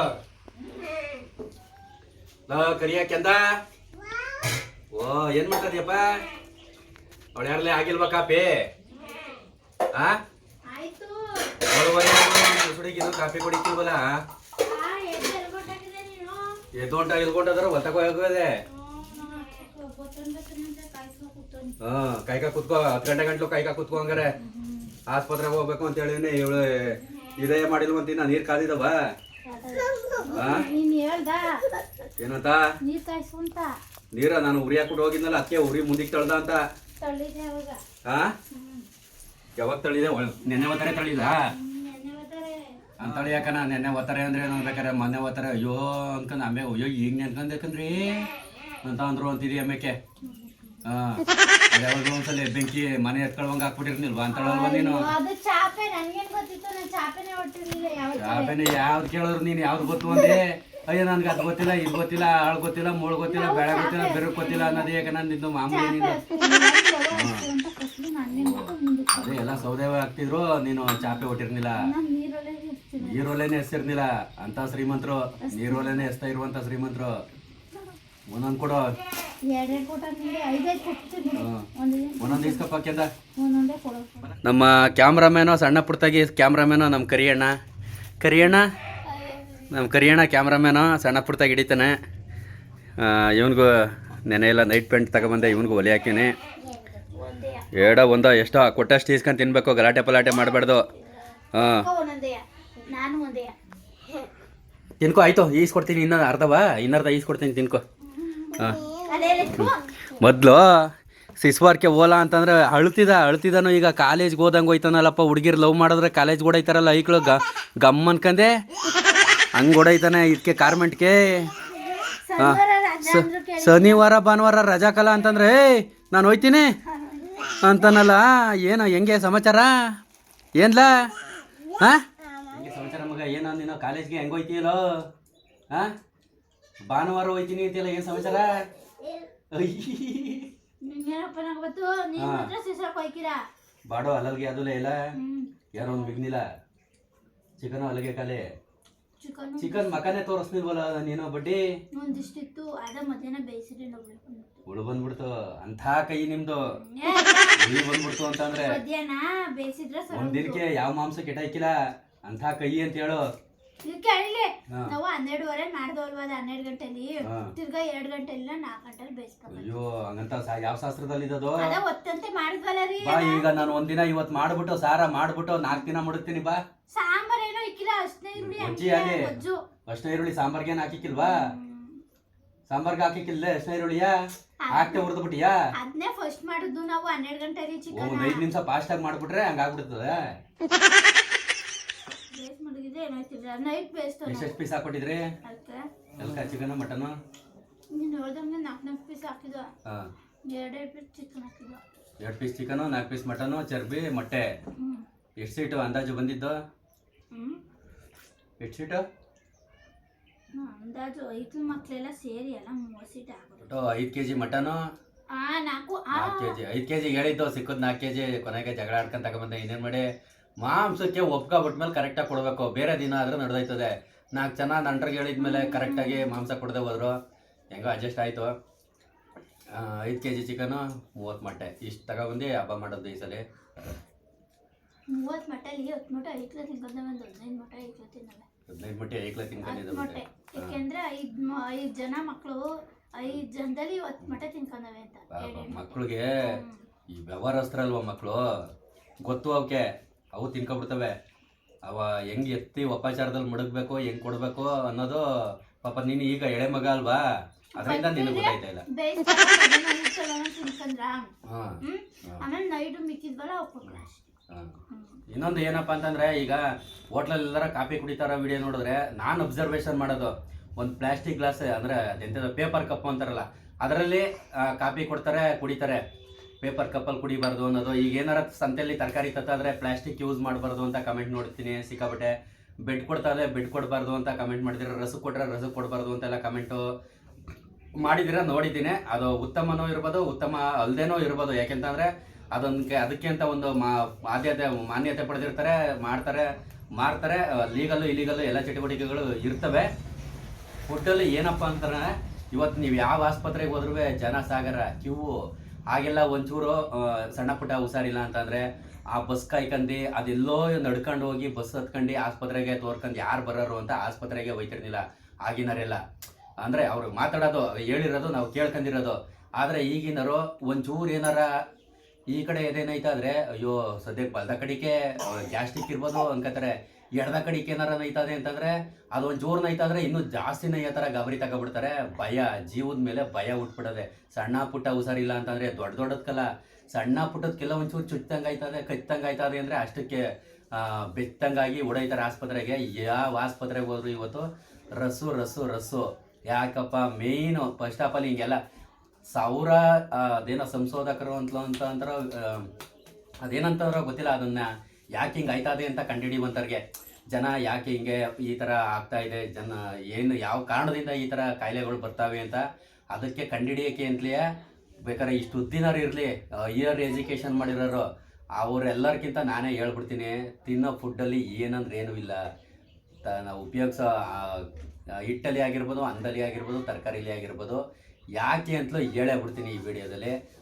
ಕರಿಯ ಕೆಂದ ಓ ಏನ್ ಮಾಡ್ತದ್ಯಪ್ಪ? ಅವಳು ಯಾರಲ್ಲೇ ಆಗಿಲ್ವಾ ಕಾಪಿ? ಆ? ಸುಡಿಗಿದು ಕಾಫಿ ಕುಡಿತೀವಲ್ಲ? ಎದ್ದೊಂಟ ಇಲ್ಕೊಂಡದ್ರ ಹೊತ್ತಕೋ ಹೋಗೋದೆ. ಹಾ ಕೈಕ ಕುತ್ಕೋ ಹತ್ತು ಗಂಟೆ ಗಂಟ್ಲು ಕೈಕ ಕುತ್ಕೋ ಹಂಗಾರೆ. ಆಸ್ಪತ್ರೆಗೆ ಹೋಗ್ಬೇಕು ಅಂತ ಹೇಳಿನಿ ಇವಳು ಇದೇ ಮಾಡಿಲ್ವಂತ ನೀರ್ ಕಾದಿದವ? ಏನಂತ? ನೀರ್ ನಾನು ಉರಿ ಹಾಕೊಂಡು ಹೋಗಿದ್ನಲ್ಲ ಅದಕ್ಕೆ ಉರಿ ಮುಂದಕ್ಕೆ ತಳ್ದ ಅಂತ. ಯಾವಾಗ ತಳಿದೆ ನೆನ್ನೆ ಒತ್ತಾರೆ ತಳಿದ ನೆನ್ನೆ ಯಾಕನಾ ನೆನ್ನೆ ಒತ್ತಾರೆ ಅಂದ್ರೆ ನಾನು ಬೇಕಾರೆ ಮೊನ್ನೆ ಒತ್ತಾರೆ ಅಯ್ಯೋ ಅನ್ಕಂದ್ ಆಮೆ ಅಯ್ಯೋ ಈಗ ನೆನ್ಕಂದ್ರಿ ಅಂತ ಅಂದ್ರು ಅಂತಿದಿ ಅಮ್ಮಕ್ಕೆ. ಹಾ ಯಾವಾಗ ಒಂದ್ಸಲ ಬೆಂಕಿ ಮನೆ ಎತ್ಕೊಳ್ವಂಗ ಹಾಕ್ಬಿಟ್ಟಿರ್ನಿಲ್ವಾ? ಅಂತಳಲ್ವಾ ನೀನು? ಚಾಪೆನೆ ಯಾವ್ದು ಕೇಳಿದ್ರು ನೀನು ಯಾವ್ದು ಗೊತ್ತು ಅಂದೆ? ಅಯ್ಯೋ ನನ್ಗೆ ಅದು ಗೊತ್ತಿಲ್ಲ ಇದು ಗೊತ್ತಿಲ್ಲ ಆಳು ಗೊತ್ತಿಲ್ಲ ಮೂಳ್ ಗೊತ್ತಿಲ್ಲ ಬೆಳೆ ಗೊತ್ತಿಲ್ಲ ಬೆರಕ್ ಗೊತ್ತಿಲ್ಲ ಅನ್ನೋದು ಯಾಕೆ ನಾನು ನಿಂದು ಮಾಮೂಲಿ ನಿಂದು. ಅದೇ ಎಲ್ಲ ಸೌದೆ ಆಗ್ತಿದ್ರು ನೀನು ಚಾಪೆ ಹೊಟ್ಟಿರ್ನಿಲ್ಲ. ನೀರೊಲೆನೆ ಎಸ್ತಿರ್ನಿಲ್ಲ ಅಂತ ಶ್ರೀಮಂತರು ನೀರೊಲೆನೆ ಎಸ್ತಾ ಇರುವಂತ ಶ್ರೀಮಂತರು. ಒಂದೊಂದು ಕೊಡು. ಒಂದೊಂದು ಇಸ್ಕಪ್ಪಕ್ಕೆಂದ ಒಂದೊಂದೇ ಕೊಡೋದು ನಮ್ಮ ಕ್ಯಾಮ್ರಾಮ್ಯಾನು ಸಣ್ಣ ಪುಟ್ಟಾಗಿ ಕ್ಯಾಮ್ರಾಮ್ಯಾನು ನಮ್ಮ ಕರಿಯಣ್ಣ. ಕರಿಯಣ್ಣ ನಮ್ಮ ಕರಿಯಣ್ಣ, ಕ್ಯಾಮ್ರಾಮ್ಯಾನು ಸಣ್ಣ ಪುಟ್ಟಾಗಿ ಹಿಡಿತಾನೆ. ಇವನಿಗೂ ನೆನೆ ಎಲ್ಲ ನೈಟ್ ಪ್ಯಾಂಟ್ ತಗೊಬಂದೆ, ಇವನಿಗೂ ಒಲೆ ಹಾಕಿನಿ. ಏಡ ಒಂದೋ, ಎಷ್ಟೋ ಕೊಟ್ಟಷ್ಟು ಇಸ್ಕೊಂಡು ತಿನ್ಬೇಕು, ಗಲಾಟೆ ಪಲಾಟೆ ಮಾಡಬಾರ್ದು. ಹಾಂ. ತಿನ್ಕೋ, ಆಯಿತು, ಈಸ್ಕೊಡ್ತೀನಿ, ಇನ್ನೊಂದು ಅರ್ಧವ, ಇನ್ನರ್ಧ ಈಸ್ಕೊಡ್ತೀನಿ, ತಿನ್ಕೋ. ಹಾಂ. ಮೊದಲು ಸಿಸ್ವಾರ್ಕೆ ಓಲಾ ಅಂತಂದ್ರೆ ಅಳ್ತಿದ, ಅಳ್ತಿದನು, ಈಗ ಕಾಲೇಜ್ಗೆ ಹೋದಂಗೆ ಹೋಯ್ತಾನಲ್ಲಪ್ಪ, ಹುಡುಗಿರು ಲವ್ ಮಾಡಿದ್ರೆ ಕಾಲೇಜ್ಗೆ ಓಡೈತಾರಲ್ಲ ಐಕಳು ಗಮ್ ಅನ್ಕಂದೆ ಹಂಗೆ ಓಡೈತಾನೆ ಇದಕ್ಕೆ ಕಾರ್ಮೆಂಟ್ಗೆ ಹಾಂ. ಶನಿವಾರ ಭಾನುವಾರ ರಜಾ ಕಾಲ ಅಂತಂದ್ರೆ ಏಯ್ ನಾನು ಹೋಯ್ತೀನಿ. ಅಂತಾನಲ್ಲ ಏನು ಹೆಂಗೆ ಸಮಾಚಾರ? ಏನ್ಲ? ಹಾಂ? ಹೆಂಗೆ ಸಮಾಚಾರ ಮಗ? ಏನೋ ನೀನು ಕಾಲೇಜ್ಗೆ ಹೆಂಗೆ ಹೋಯ್ತೀಯಲ್ಲೋ? ಹಾಂ? ಭಾನುವಾರ ಹೋಯ್ತೀನಿ ಅಂತೀಯಲ್ಲ ಏನು ಸಮಾಚಾರ? ಬಾಡೋ ಅಲ್ಲಲ್ಗೆ ಅದಲ್ಲ ಇಲ್ಲ. ಯಾರೋ ಒಂದು ಬಿಗ್ನಿಲ್ಲ. ಚಿಕನ್ ಅಲ್ಲಿಗೆ ಕಾಲೆ. ಚಿಕನ್ ಚಿಕನ್ ಮಕನೇ ತೋರಿಸ್ನಿಲ್ವಲ್ಲ ನೀನು ಬಡ್ಡಿ? ಒಂದಿಷ್ಟಿತ್ತು ಅದ ಮಧ್ಯಾಹ್ನ ಬೇಯಿಸಿದ್ರೆ ಹುಳು ಬಂದ್ಬಿಡ್ತು. ಅಂಥ ಕೈ ನಿಮ್ದು. ಹುಳಿ ಬಂದ್ಬಿಡ್ತು ಅಂತಂದ್ರೆ ಮಧ್ಯಾಹ್ನ ಬೇಯಿಸಿದ್ರೆ ಒಂದ್ ದಿನಕ್ಕೆ ಯಾವ ಮಾಂಸ ಕೆಟ್ಟಾಕಿಲ್ಲ ಅಂಥ ಕೈ ಅಂತ ಹೇಳು. ಕೇಳಿಲಿ ಹಾ. ನಾವು ಹನ್ನೆರಡುವರೆ ಮಾಡ್ದು ಅಲ್ವಾ ಅದು ಹನ್ನೆರಡು ಗಂಟೆಲಿ? ಹಾ. ತಿರ್ಗಾ ಎರಡು ಗಂಟೆಲಿ ನಾಲ್ಕು ಗಂಟೆಲಿ ಬೇಯಿಸ್ಕೊಬೇಕು ಅಯ್ಯೋ ಹಂಗಂತ ಸಾ ಯಾವ ಶಾಸ್ತ್ರದಲ್ಲಿ ಇದ್ದದು ಅದ? ಒತ್ತಂತೆ ಮಾಡಿದ್ವಲ್ಲ ರೀ ಬಾ ಈಗ ನಾನು ಒಂದಿನ ಇವತ್ತು ಮಾಡ್ಬಿಟ್ಟು ಸಾರ ಮಾಡ್ಬಿಟ್ಟು ನಾಲ್ಕು ದಿನ ಮುಡುತ್ತೀನಿ ಬಾ. ಸಾಂಬಾರ್ ಏನೋ ಇಕ್ಕಿಲ್ಲ ಅಷ್ಟೇ ಈರುಳ್ಳಿ ಗೊಜ್ಜಿ ಹಾಕಿಲ್ಲ, ಅಲ್ಲಿ. ಗೊಜ್ಜು. ಅಷ್ಟೇ ಈರುಳ್ಳಿ ಸಾಂಬಾರ್ಗೆ ಏನು ಹಾಕಿಕ್ಕಿಲ್ವಾ ಸಾಂಬಾರ್ಗೆ ಹಾಕಿಕ್ಕಿಲ್ಲ ಅಷ್ಟೇ ಈರುಳ್ಳಿಯಾ? ಹಾಕ್ತೆ ಹುರಿದು ಬಿಟ್ಟಿಯಾ ಅದನ್ನೇ ಫಸ್ಟ್ ಮಾಡಿದ್ದು ನಾವು ಹನ್ನೆರಡು ಗಂಟೆಲಿ ಚಿಕನ್. ಒಂದ್ ಐದು ನಿಮಿಷ ಫಾಸ್ಟಾಗಿ ಮಾಡ್ಬಿಟ್ರೆ ಹಂಗಾಗ್ಬಿಡ್ತದೆ. ಏನಾಯ್ತಿಲ್ಲ ನೈಟ್ ಪೀಸ್ ಹಾಕೊಟ್ಟಿದ್ರಿ? ಅದಕ್ಕೆ? ಎಲ್ಕ ಚಿಕನ್ ಮಟನ್? ನೀನು ಹೇಳ್ದಂಗೆ ನಾಲ್ಕು ನಾಲ್ಕು ಪೀಸ್ ಹಾಕಿದ ಹಾಂ. ಎರಡೆರಡು ಪೀಸ್ ಚಿಕನ್ ಹಾಕಿದ ಎರಡು ಪೀಸ್ ಚಿಕನು ನಾಲ್ಕು ಪೀಸ್ ಮಟನು ಚರ್ಬಿ ಮೊಟ್ಟೆ. ಹ್ಞೂ ಎಷ್ಟು ಸೀಟು ಅಂದಾಜು ಬಂದಿದ್ದು? ಹ್ಞೂ ಎಷ್ಟು ಸೀಟು ಅಂದಾಜು ಐದು ಮಕ್ಕಳೆಲ್ಲ ಸೇರಿ ಎಲ್ಲ ಮೂವತ್ತು ಸೀಟ್ ಆಗೋದು. ಒಟ್ಟು ಐದು ಕೆ ಜಿ ಮಟನು? ಆ ನಾಲ್ಕು ಆ. ನಾಲ್ಕು ಕೆ ಜಿ ಐದು ಕೆ ಜಿ ಹೇಳಿದ್ದು ಸಿಕ್ಕದ್ ನಾಲ್ಕು ಕೆ ಜಿ ಕೊನೆಗೆ ಜಗಳ ಆಡ್ಕೊಂಡ್ ತಗೊಂಬಂದೆ. ಇನ್ನೇನು ಮಾಡಿ? ಮಾಂಸಕ್ಕೆ ಒಪ್ಕೊಬಿಟ್ಮೇಲೆ ಕರೆಕ್ಟಾಗಿ ಕೊಡಬೇಕು. ಬೇರೆ ದಿನ ಆದ್ರೆ ನಡೆದೈತದೆ ನಾಲ್ಕು ಜನ ನಂಟ್ರಿಗೆ ಹೇಳಿದ್ಮೇಲೆ ಕರೆಕ್ಟಾಗಿ ಮಾಂಸ ಕೊಡದೆ ಹೋದ್ರು. ಹೆಂಗೋ ಅಡ್ಜಸ್ಟ್ ಆಯಿತು. ಐದು ಕೆ ಜಿ ಚಿಕನು ಮೂವತ್ತು ಮೊಟ್ಟೆ. ಇಷ್ಟು ತಗೊಬಂದು ಹಬ್ಬ ಮಾಡೋದು ಈ ಸಲ. ಮೂವತ್ತು ಮಟ್ಟಲ್ಲಿ ಹತ್ತು ಮೊಟ್ಟೆ ಐಕ್ಲ ತಿನ್ಕೊಂಡೆ ಒಂದು ಹದಿನೈದು ಮೊಟ್ಟೆ ಐಕ್ಲ ತಿನ್ನಲ್ಲ. ಹದಿನೈದು ಮೊಟ್ಟೆ ಐಕ್ಲ ಹತ್ತು ತಿನ್ಕೊಂಡಿದ್ದೆ ಮೊಟ್ಟೆ. ಯಾಕೆಂದ್ರೆ ಐದು ಐದು ಜನ ಮಕ್ಕಳು ಐದು ಜನದಲ್ಲಿ ಹತ್ತು ಮೊಟ್ಟೆ ತಿನ್ಕೊಂಡವೆ ಅಂತ. ಮಕ್ಕಳಿಗೆ ಈ ವ್ಯವಹಾರಸ್ತ್ರ ವ್ಯವಹಾರಸ್ಥರಲ್ವ ಮಕ್ಕಳು ಗೊತ್ತು ಅವಕ್ಕೆ ಅವು ತಿನ್ಕೊಬಿಡ್ತವೆ ಅವ ಹೆಂಗ್ ಎತ್ತಿ ಉಪಚಾರದಲ್ಲಿ ಮುಡಗ್ಬೇಕು ಹೆಂಗ್ ಕೊಡ್ಬೇಕು ಅನ್ನೋದು ಪಾಪ ನೀನು ಈಗ ಎಳೆ ಮಗ ಅಲ್ವಾ? ಅದರಿಂದ ನಿನಗೆ ಗೊತ್ತಾಯ್ತಾ ಇಲ್ಲ. ಇನ್ನೊಂದು ಏನಪ್ಪಾ ಅಂತಂದ್ರೆ ಈಗ ಹೋಟ್ಲಲ್ಲಿ ಎಲ್ಲರ ಕಾಫಿ ಕುಡಿತಾರ ವಿಡಿಯೋ ನೋಡಿದ್ರೆ ನಾನು ಅಬ್ಸರ್ವೇಷನ್ ಮಾಡೋದು. ಒಂದು ಪ್ಲಾಸ್ಟಿಕ್ ಗ್ಲಾಸ್ ಅಂದ್ರೆ ಅದೆಂಥದ್ದು ಪೇಪರ್ ಕಪ್ ಅಂತಾರಲ್ಲ ಅದರಲ್ಲಿ ಕಾಫಿ ಕೊಡ್ತಾರೆ ಕುಡಿತಾರೆ. ಪೇಪರ್ ಕಪ್ಪಲ್ಲಿ ಕುಡಿಬಾರ್ದು ಅನ್ನೋದು. ಈಗ ಏನಾರ ಸಂತೆಯಲ್ಲಿ ತರಕಾರಿ ತತ್ತಾದ್ರೆ ಪ್ಲಾಸ್ಟಿಕ್ ಯೂಸ್ ಮಾಡಬಾರ್ದು ಅಂತ ಕಮೆಂಟ್ ನೋಡ್ತೀನಿ ಸಿಕ್ಕಾಬಟ್ಟೆ ಬೆಡ್ ಕೊಡ್ತಾರೆ ಬೆಡ್ ಕೊಡಬಾರ್ದು ಅಂತ ಕಮೆಂಟ್ ಮಾಡಿದ್ರೆ, ರಸ ಕೊಟ್ಟರೆ ರಸ ಕೊಡಬಾರ್ದು ಅಂತೆಲ್ಲ ಕಮೆಂಟು ಮಾಡಿದಿರ, ನೋಡಿದ್ದೀನಿ. ಅದು ಉತ್ತಮನೂ ಇರ್ಬೋದು, ಉತ್ತಮ ಅಲ್ಲದೇನೋ ಇರ್ಬೋದು. ಯಾಕೆಂತಂದರೆ ಅದೊಂದಕ್ಕೆ ಅದಕ್ಕೆ ಅಂತ ಒಂದು ಮಾ, ಆದ್ಯತೆ, ಮಾನ್ಯತೆ ಪಡೆದಿರ್ತಾರೆ, ಮಾಡ್ತಾರೆ, ಮಾರ್ತಾರೆ. ಲೀಗಲ್ಲು ಇಲೀಗಲ್ಲು ಎಲ್ಲ ಚಟುವಟಿಕೆಗಳು ಇರ್ತವೆ. ಫುಡ್ಡಲ್ಲಿ ಏನಪ್ಪ ಅಂತಾರೆ, ಇವತ್ತು ನೀವು ಯಾವ ಆಸ್ಪತ್ರೆಗೆ ಹೋದ್ರೂ ಜನ ಸಾಗರ ಕ್ಯೂ ಹಾಗೆಲ್ಲ ಒಂಚೂರು ಸಣ್ಣ ಪುಟ್ಟ ಹುಷಾರಿಲ್ಲ ಅಂತಂದ್ರೆ ಆ ಬಸ್ ಕಾಯ್ಕಂಡು ಅದೆಲ್ಲೋ ನಡ್ಕೊಂಡು ಹೋಗಿ ಬಸ್ ಹತ್ಕೊಂಡು ಆಸ್ಪತ್ರೆಗೆ ತೋರ್ಕೊಂಡು ಯಾರು ಬರೋರು ಅಂತ ಆಸ್ಪತ್ರೆಗೆ ಹೋಯ್ತಿರ್ಲಿಲ್ಲ ಆಗಿನರೆಲ್ಲ ಅಂದ್ರೆ ಅವ್ರು ಮಾತಾಡೋದು, ಹೇಳಿರೋದು, ನಾವು ಕೇಳ್ಕೊಂಡಿರೋದು. ಆದ್ರೆ ಈಗಿನರು ಒಂಚೂರು ಏನಾರ ಈ ಕಡೆ ಏನೇನೈತಾದ್ರೆ ಅಯ್ಯೋ, ಸದ್ಯಕ್ಕೆ ಬಲ್ದ ಕಡೆಗೆ ಗ್ಯಾಸ್ಟಿಕ್ ಇರ್ಬೋದು ಅನ್ಕೋತಾರೆ ಎಡದ ಕಡೆಗೆ ಏನಾರ ನೈತದೆ ಅಂತಂದ್ರೆ, ಅದೊಂದು ಜೋರು ನೈತಾದ್ರೆ ಇನ್ನೂ ಜಾಸ್ತಿ ನೈಯೋ ಥರ ಗಾಬರಿ ತಗೊಬಿಡ್ತಾರೆ. ಭಯ, ಜೀವದ ಮೇಲೆ ಭಯ ಉಟ್ಬಿಡದೆ ಸಣ್ಣ ಪುಟ್ಟ ಹುಷಾರಿಲ್ಲ ಅಂತಂದ್ರೆ ದೊಡ್ಡ ದೊಡ್ಡದಕ್ಕಲ್ಲ ಸಣ್ಣ ಪುಟ್ಟದಕ್ಕೆಲ್ಲ ಒಂಚೂರು ಚುಚ್ಚಂಗೆ ಆಯ್ತದೆ ಕಚ್ಚಂಗೆ ಆಯ್ತದೆ ಅಂದ್ರೆ ಅಷ್ಟಕ್ಕೆ ಬೆತ್ತಂಗಾಗಿ ಓಡೈತಾರೆ ಆಸ್ಪತ್ರೆಗೆ. ಯಾವ ಆಸ್ಪತ್ರೆಗೆ ಹೋದ್ರು ಇವತ್ತು ರಸ್ಸು ರಸ್ಸು ರಸ್ಸು ಯಾಕಪ್ಪ ಮೇಯ್ನು ಫಸ್ಟ್ ಆಫ್ ಆಲ್ ಹಿಂಗೆಲ್ಲ. ಸಾವಿರ ಅದೇನೋ ಸಂಶೋಧಕರು ಅಂತ ಅಂತ ಅಂತಾರೋ ಅದೇನಂತಾರೋ ಗೊತ್ತಿಲ್ಲ ಅದನ್ನ. ಯಾಕೆ ಹಿಂಗೆ ಆಯ್ತದೆ ಅಂತ ಕಂಡುಹಿಡಿಯುವಂಥವ್ರಿಗೆ ಜನ ಯಾಕೆ ಹಿಂಗೆ ಈ ಥರ ಆಗ್ತಾ ಇದೆ? ಜನ ಏನು, ಯಾವ ಕಾರಣದಿಂದ ಈ ಥರ ಕಾಯಿಲೆಗಳು ಬರ್ತಾವೆ ಅಂತ ಅದಕ್ಕೆ ಕಂಡುಹಿಡಿಯೋಕೆ ಅಂತಲೇ ಬೇಕಾದ್ರೆ ಇಷ್ಟು ಉದ್ದಿನವ್ರು ಇರಲಿ ಇಯರ್ ಎಜುಕೇಷನ್ ಮಾಡಿರೋರು ಅವರೆಲ್ಲರಿಗಿಂತ ನಾನೇ ಹೇಳ್ಬಿಡ್ತೀನಿ, ತಿನ್ನೋ ಫುಡ್ಡಲ್ಲಿ ಏನಂದ್ರೆ ಏನೂ ಇಲ್ಲ. ತ- ನಾವು ಉಪಯೋಗಿಸೋ ಹಿಟ್ಟಲ್ಲಿ ಆಗಿರ್ಬೋದು, ಅಂದಲ್ಲಿ ಆಗಿರ್ಬೋದು, ತರಕಾರಿಲಿ ಆಗಿರ್ಬೋದು, ಯಾಕೆ ಅಂತಲೂ ಹೇಳೇ ಬಿಡ್ತೀನಿ ಈ ವಿಡಿಯೋದಲ್ಲಿ.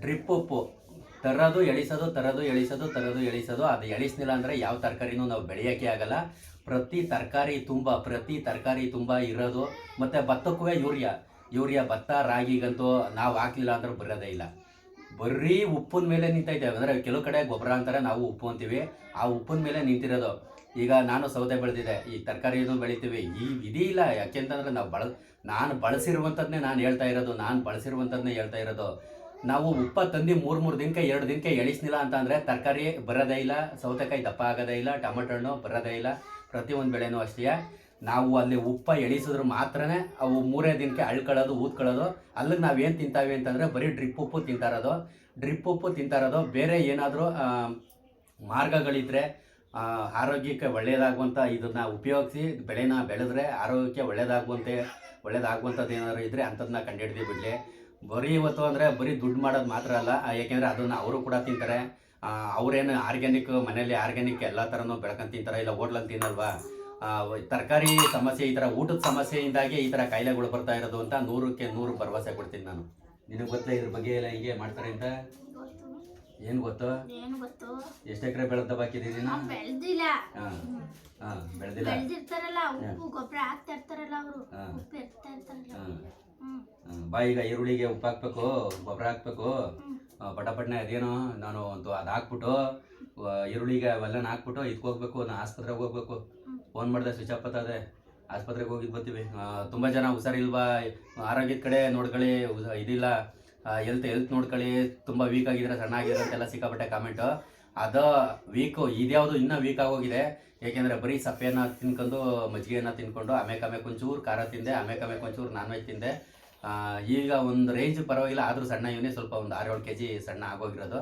ಡ್ರಿಪ್ ಉಪ್ಪು. ತರೋದು ಎಳಿಸೋದು ತರೋದು ಎಳಿಸೋದು ತರೋದು ಎಳಿಸೋದು. ಅದು ಎಳಿಸಲಿಲ್ಲ ಅಂದರೆ ಯಾವ ತರಕಾರಿನೂ ನಾವು ಬೆಳೆಯೋಕ್ಕೆ ಆಗಲ್ಲ. ಪ್ರತಿ ತರಕಾರಿ ತುಂಬ, ಪ್ರತಿ ತರಕಾರಿ ತುಂಬ ಇರೋದು. ಮತ್ತು ಭತ್ತಕ್ಕೂ ಯೂರಿಯಾ. ಯೂರಿಯಾ ಭತ್ತ, ರಾಗಿಗಂತೂ ನಾವು ಹಾಕಲಿಲ್ಲ ಅಂದ್ರೆ ಬರೋದೇ ಇಲ್ಲ. ಬರೀ ಉಪ್ಪಿನ ಮೇಲೆ ನಿಂತೈತೆ. ಅಂದರೆ ಕೆಲವು ಕಡೆ ಗೊಬ್ಬರ ಅಂತಾರೆ, ನಾವು ಉಪ್ಪು ಅಂತೀವಿ. ಆ ಉಪ್ಪಿನ ಮೇಲೆ ನಿಂತಿರೋದು. ಈಗ ನಾನು ಸೌದೆ ಬೆಳೆದಿದೆ ಈ ತರಕಾರಿಯನ್ನು ಬೆಳಿತೀವಿ. ಈ ವಿಧಿ ಇಲ್ಲ. ಯಾಕೆಂತಂದ್ರೆ ನಾವು ಬಳ, ನಾನು ಬಳಸಿರುವಂಥದ್ದನ್ನೇ ನಾನು ಹೇಳ್ತಾ ಇರೋದು. ನಾನು ಬಳಸಿರುವಂಥದ್ದನ್ನೇ ಹೇಳ್ತಾ ಇರೋದು. ನಾವು ಉಪ್ಪ ತಂದು ಮೂರು ಮೂರು ದಿನಕ್ಕೆ, ಎರಡು ದಿನಕ್ಕೆ ಎಳಿಸ್ನಿಲ್ಲ ಅಂತಂದರೆ ತರಕಾರಿ ಬರೋದೇ ಇಲ್ಲ, ಸೌತೆಕಾಯಿ ದಪ್ಪ ಆಗೋದೇ ಇಲ್ಲ, ಟೊಮೆಟೊ ಹಣ್ಣು ಬರೋದೇ ಇಲ್ಲ, ಪ್ರತಿಯೊಂದು ಬೆಳೆನೂ ಅಷ್ಟೇ. ನಾವು ಅಲ್ಲಿ ಉಪ್ಪ ಎಳಿಸಿದ್ರು ಮಾತ್ರನೇ ಅವು ಮೂರೇ ದಿನಕ್ಕೆ ಅಳ್ಕೊಳ್ಳೋದು, ಊದ್ಕೊಳ್ಳೋದು. ಅಲ್ಲಿಗೆ ಏನು ತಿಂತಾವೆ ಅಂತಂದರೆ ಬರೀ ಡ್ರಿಪ್ ಉಪ್ಪು ತಿಂತಾ ಇರೋದು. ಡ್ರಿಪ್ ಉಪ್ಪು ತಿಂತಾರೋದು ಬೇರೆ ಏನಾದರೂ ಮಾರ್ಗಗಳಿದ್ದರೆ ಆರೋಗ್ಯಕ್ಕೆ ಒಳ್ಳೆಯದಾಗುವಂಥ ಇದನ್ನ ಉಪಯೋಗಿಸಿ, ಬೆಳೆನ ಬೆಳೆದ್ರೆ ಆರೋಗ್ಯಕ್ಕೆ ಒಳ್ಳೆಯದಾಗುವಂತೆ ಒಳ್ಳೆಯದಾಗುವಂಥದ್ದು ಏನಾದ್ರು ಇದ್ದರೆ ಅಂಥದ್ದನ್ನ ಕಂಡುಹಿಡ್ದು ಬಿಡಲಿ. ಬರೀ ಇವತ್ತು ಅಂದರೆ ಬರೀ ದುಡ್ಡು ಮಾಡೋದು ಮಾತ್ರ ಅಲ್ಲ ಯಾಕೆಂದ್ರೆ ಅದನ್ನು ಅವರು ಕೂಡ ತಿಂತಾರೆ. ಅವರೇನು ಆರ್ಗ್ಯಾನಿಕ್ ಮನೆಯಲ್ಲಿ ಆರ್ಗ್ಯಾನಿಕ್ ಎಲ್ಲ ಥರನೂ ಬೆಳ್ಕೊಂಡು ತಿಂತಾರೆ? ಇಲ್ಲ ಹೋಟ್ಲಲ್ಲಿ ತಿನ್ನಲ್ವಾ? ತರಕಾರಿ ಸಮಸ್ಯೆ ಈ ಥರ ಊಟದ ಸಮಸ್ಯೆಯಿಂದಾಗಿ ಈ ಥರ ಕಾಯಿಲೆಗಳು ಬರ್ತಾ ಇರೋದು ಅಂತ ನೂರಕ್ಕೆ ನೂರು ಭರವಸೆ ಕೊಡ್ತೀನಿ ನಾನು. ನಿನಗೆ ಗೊತ್ತೇ ಇದ್ರ ಬಗ್ಗೆ ಎಲ್ಲ ಹಿಂಗೆ ಮಾಡ್ತಾರೆ ಅಂತ? ಏನು ಗೊತ್ತು? ಎಷ್ಟು ಎಕರೆ ಬೆಳೆದ ಬಾಕಿದ್ದೀನಿ ನಾವ್ ಬೆಳ್ದಿಲ್ಲ. ಹಾಂ ಬೆಳೆದಿಲ್ಲ. ಬೆಳ್ದಿರ್ತಾರಲ್ಲ ಗೊಬ್ಬರ ಹಾಕ್ತಾ ಇರ್ತಾರಲ್ಲ ಅವರು. ಹಾ. ಉಪ್ಪು ಇರ್ತಾ ಇರ್ತಾರಲ್ಲ ಹಾಂ ಹ್ಮ್ ಬಾ ಈಗ ಈರುಳ್ಳಿಗೆ ಉಪ್ಪು ಹಾಕ್ಬೇಕು, ಗೊಬ್ಬರ ಹಾಕ್ಬೇಕು. ಪಟಪಟ್ನೆ ಅದೇನೋ ನಾನು ಒಂದು ಅದು ಹಾಕ್ಬಿಟ್ಟು ಈರುಳ್ಳಿಗೆ ಅವೆಲ್ಲನ ಹಾಕ್ಬಿಟ್ಟು ಇದಕ್ಕೆ ಹೋಗ್ಬೇಕು ನಾನು ಆಸ್ಪತ್ರೆಗೆ ಹೋಗ್ಬೇಕು. ಫೋನ್ ಮಾಡಿದೆ, ಸ್ವಿಚ್ ಆಫ್ ಅದೇ ಆಸ್ಪತ್ರೆಗೆ ಹೋಗಿದ್ದು ಬರ್ತೀವಿ. ತುಂಬ ಜನ ಹುಷಾರಿಲ್ವಾ? ಆರೋಗ್ಯದ ಕಡೆ ನೋಡ್ಕೊಳ್ಳಿ ಇದಿಲ್ಲ. ಹೆಲ್ತ್ ಹೆಲ್ತ್ ನೋಡ್ಕೊಳ್ಳಿ. ತುಂಬ ವೀಕ್ ಆಗಿದ್ರೆ ಸಣ್ಣ ಆಗಿದ್ರೆ ಅಂತೆಲ್ಲ ಸಿಕ್ಕಾಪಟ್ಟೆ ಕಾಮೆಂಟು ಅದು ವೀಕು ಇದ್ಯಾವುದು ಇನ್ನೂ ವೀಕ್ ಆಗೋಗಿದೆ. ಏಕೆಂದರೆ ಬರೀ ಸಪ್ಪೆಯನ್ನು ತಿನ್ಕೊಂಡು, ಮಜ್ಜಿಗೆಯನ್ನು ತಿನ್ಕೊಂಡು ಆಮೇಲೆ ಆಮೇಲೆ ಒಂಚೂರು ಖಾರ ತಿಂದೆ ಆಮೇಲೆ ಆಮೇಲೆ ಒಂಚೂರು ನಾನ್ ವೆಜ್ ತಿಂದೆ. ಈಗ ಒಂದು ರೇಂಜ್ ಪರವಾಗಿಲ್ಲ, ಆದರೂ ಸಣ್ಣ ಇವನೇ ಸ್ವಲ್ಪ ಒಂದು ಆರು ಏಳು ಕೆ ಜಿ ಸಣ್ಣ ಆಗೋಗಿರೋದು.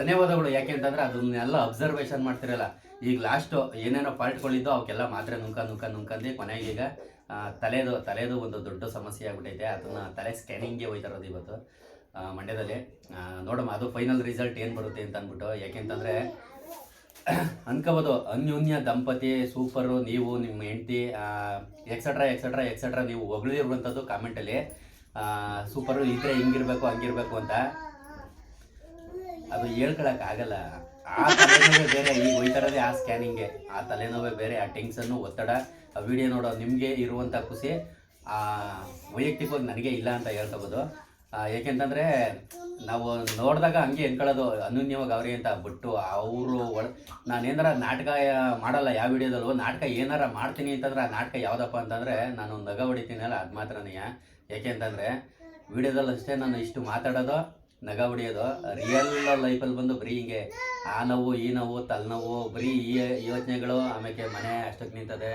ಧನ್ಯವಾದಗಳು. ಯಾಕೆ ಅಂತಂದರೆ ಅದನ್ನೆಲ್ಲ ಅಬ್ಸರ್ವೇಷನ್ ಮಾಡ್ತಿರಲ್ಲ. ಈಗ ಲಾಸ್ಟು ಏನೇನೋ ಫಾಲ್ಟ್ಗಳಿದ್ದು ಅವಕ್ಕೆಲ್ಲ ಮಾತ್ರೆ ನುಂಕ ನುಂಕ ನುಂಕಂದು ಕೊನೆಗೆ ಈಗ ತಲೆದು ತಲೆದು ಒಂದು ದೊಡ್ಡ ಸಮಸ್ಯೆ ಆಗ್ಬಿಟ್ಟೈತೆ. ಅದನ್ನ ತಲೆ ಸ್ಕ್ಯಾನಿಂಗ್ಗೆ ಹೋಯ್ತಾರೋದು ಇವತ್ತು. ಮಂಡ್ಯದಲ್ಲಿ. ನೋಡಮ್ಮ, ಅದು ಫೈನಲ್ ರಿಸಲ್ಟ್ ಏನು ಬರುತ್ತೆ ಅಂತ ಅಂದ್ಬಿಟ್ಟು. ಯಾಕೆಂತಂದರೆ ಅನ್ಕೋಬೋದು. ಅನ್ಯೋನ್ಯ ದಂಪತಿ ಸೂಪರು ನೀವು, ನಿಮ್ಮ ಹೆಂಡತಿ ಎಕ್ಸೆಟ್ರಾ ಎಕ್ಸೆಟ್ರಾ ಎಕ್ಸೆಟ್ರಾ ನೀವು ಹೊಗಳಿರುವಂಥದ್ದು ಕಾಮೆಂಟಲ್ಲಿ ಸೂಪರು ಇದ್ರೆ ಹಿಂಗಿರ್ಬೇಕು, ಹಂಗಿರ್ಬೇಕು ಅಂತ. ಅದು ಹೇಳ್ಕೊಳಕ್ಕಾಗಲ್ಲ. ಆ ತಲೆನೋವೇ ಬೇರೆ ಈಗ ಒಯ್ತಾರದೇ ಆ ಸ್ಕ್ಯಾನಿಂಗೆ ಆ ತಲೆನೋವೇ ಬೇರೆ, ಆ ಟೆನ್ಷನ್ನು ಒತ್ತಡ, ಆ ವಿಡಿಯೋ ನೋಡೋ ನಿಮಗೆ ಇರುವಂಥ ಖುಷಿ. ವೈಯಕ್ತಿಕವಾಗಿ ನನಗೆ ಇಲ್ಲ ಅಂತ ಹೇಳ್ಕೋಬೋದು. ಆ, ಯಾಕೆಂತಂದ್ರೆ ನಾವು ನೋಡಿದಾಗ ಹಂಗೆ ಎನ್ಕೊಳ್ಳೋದು ಅನನ್ಯವಾಗಿ ಅವ್ರಿ ಅಂತ ಬಿಟ್ಟು ಅವರು ಒಳ ನಾನೇನಾರ ನಾಟಕ ಮಾಡಲ್ಲ ಯಾವ ವಿಡಿಯೋದಲ್ಲೂ ನಾಟಕ ಏನಾರ ಮಾಡ್ತೀನಿ ಅಂತಂದ್ರೆ ಆ ನಾಟಕ ಯಾವುದಪ್ಪ ಅಂತಂದ್ರೆ ನಾನು ನಗ ಹೊಡಿತೀನಲ್ಲ ಅದು ಮಾತ್ರನೇ ಯಾಕೆ ಅಂತಂದ್ರೆ ವಿಡಿಯೋದಲ್ಲಿ ಅಷ್ಟೇ ನಾನು ಇಷ್ಟು ಮಾತಾಡೋದು ನಗ ಹೊಡಿಯೋದು ರಿಯಲ್ ಲೈಫಲ್ಲಿ ಬಂದು ಬರೀ ಹಿಂಗೆ ಆ ನೋವು ಈ ನೋವು ತಲೆನೋವು ಬರೀ ಈ ಯೋಚನೆಗಳು ಆಮೇಲೆ ಮನೆ ಅಷ್ಟಕ್ಕೆ ನಿಂತದೆ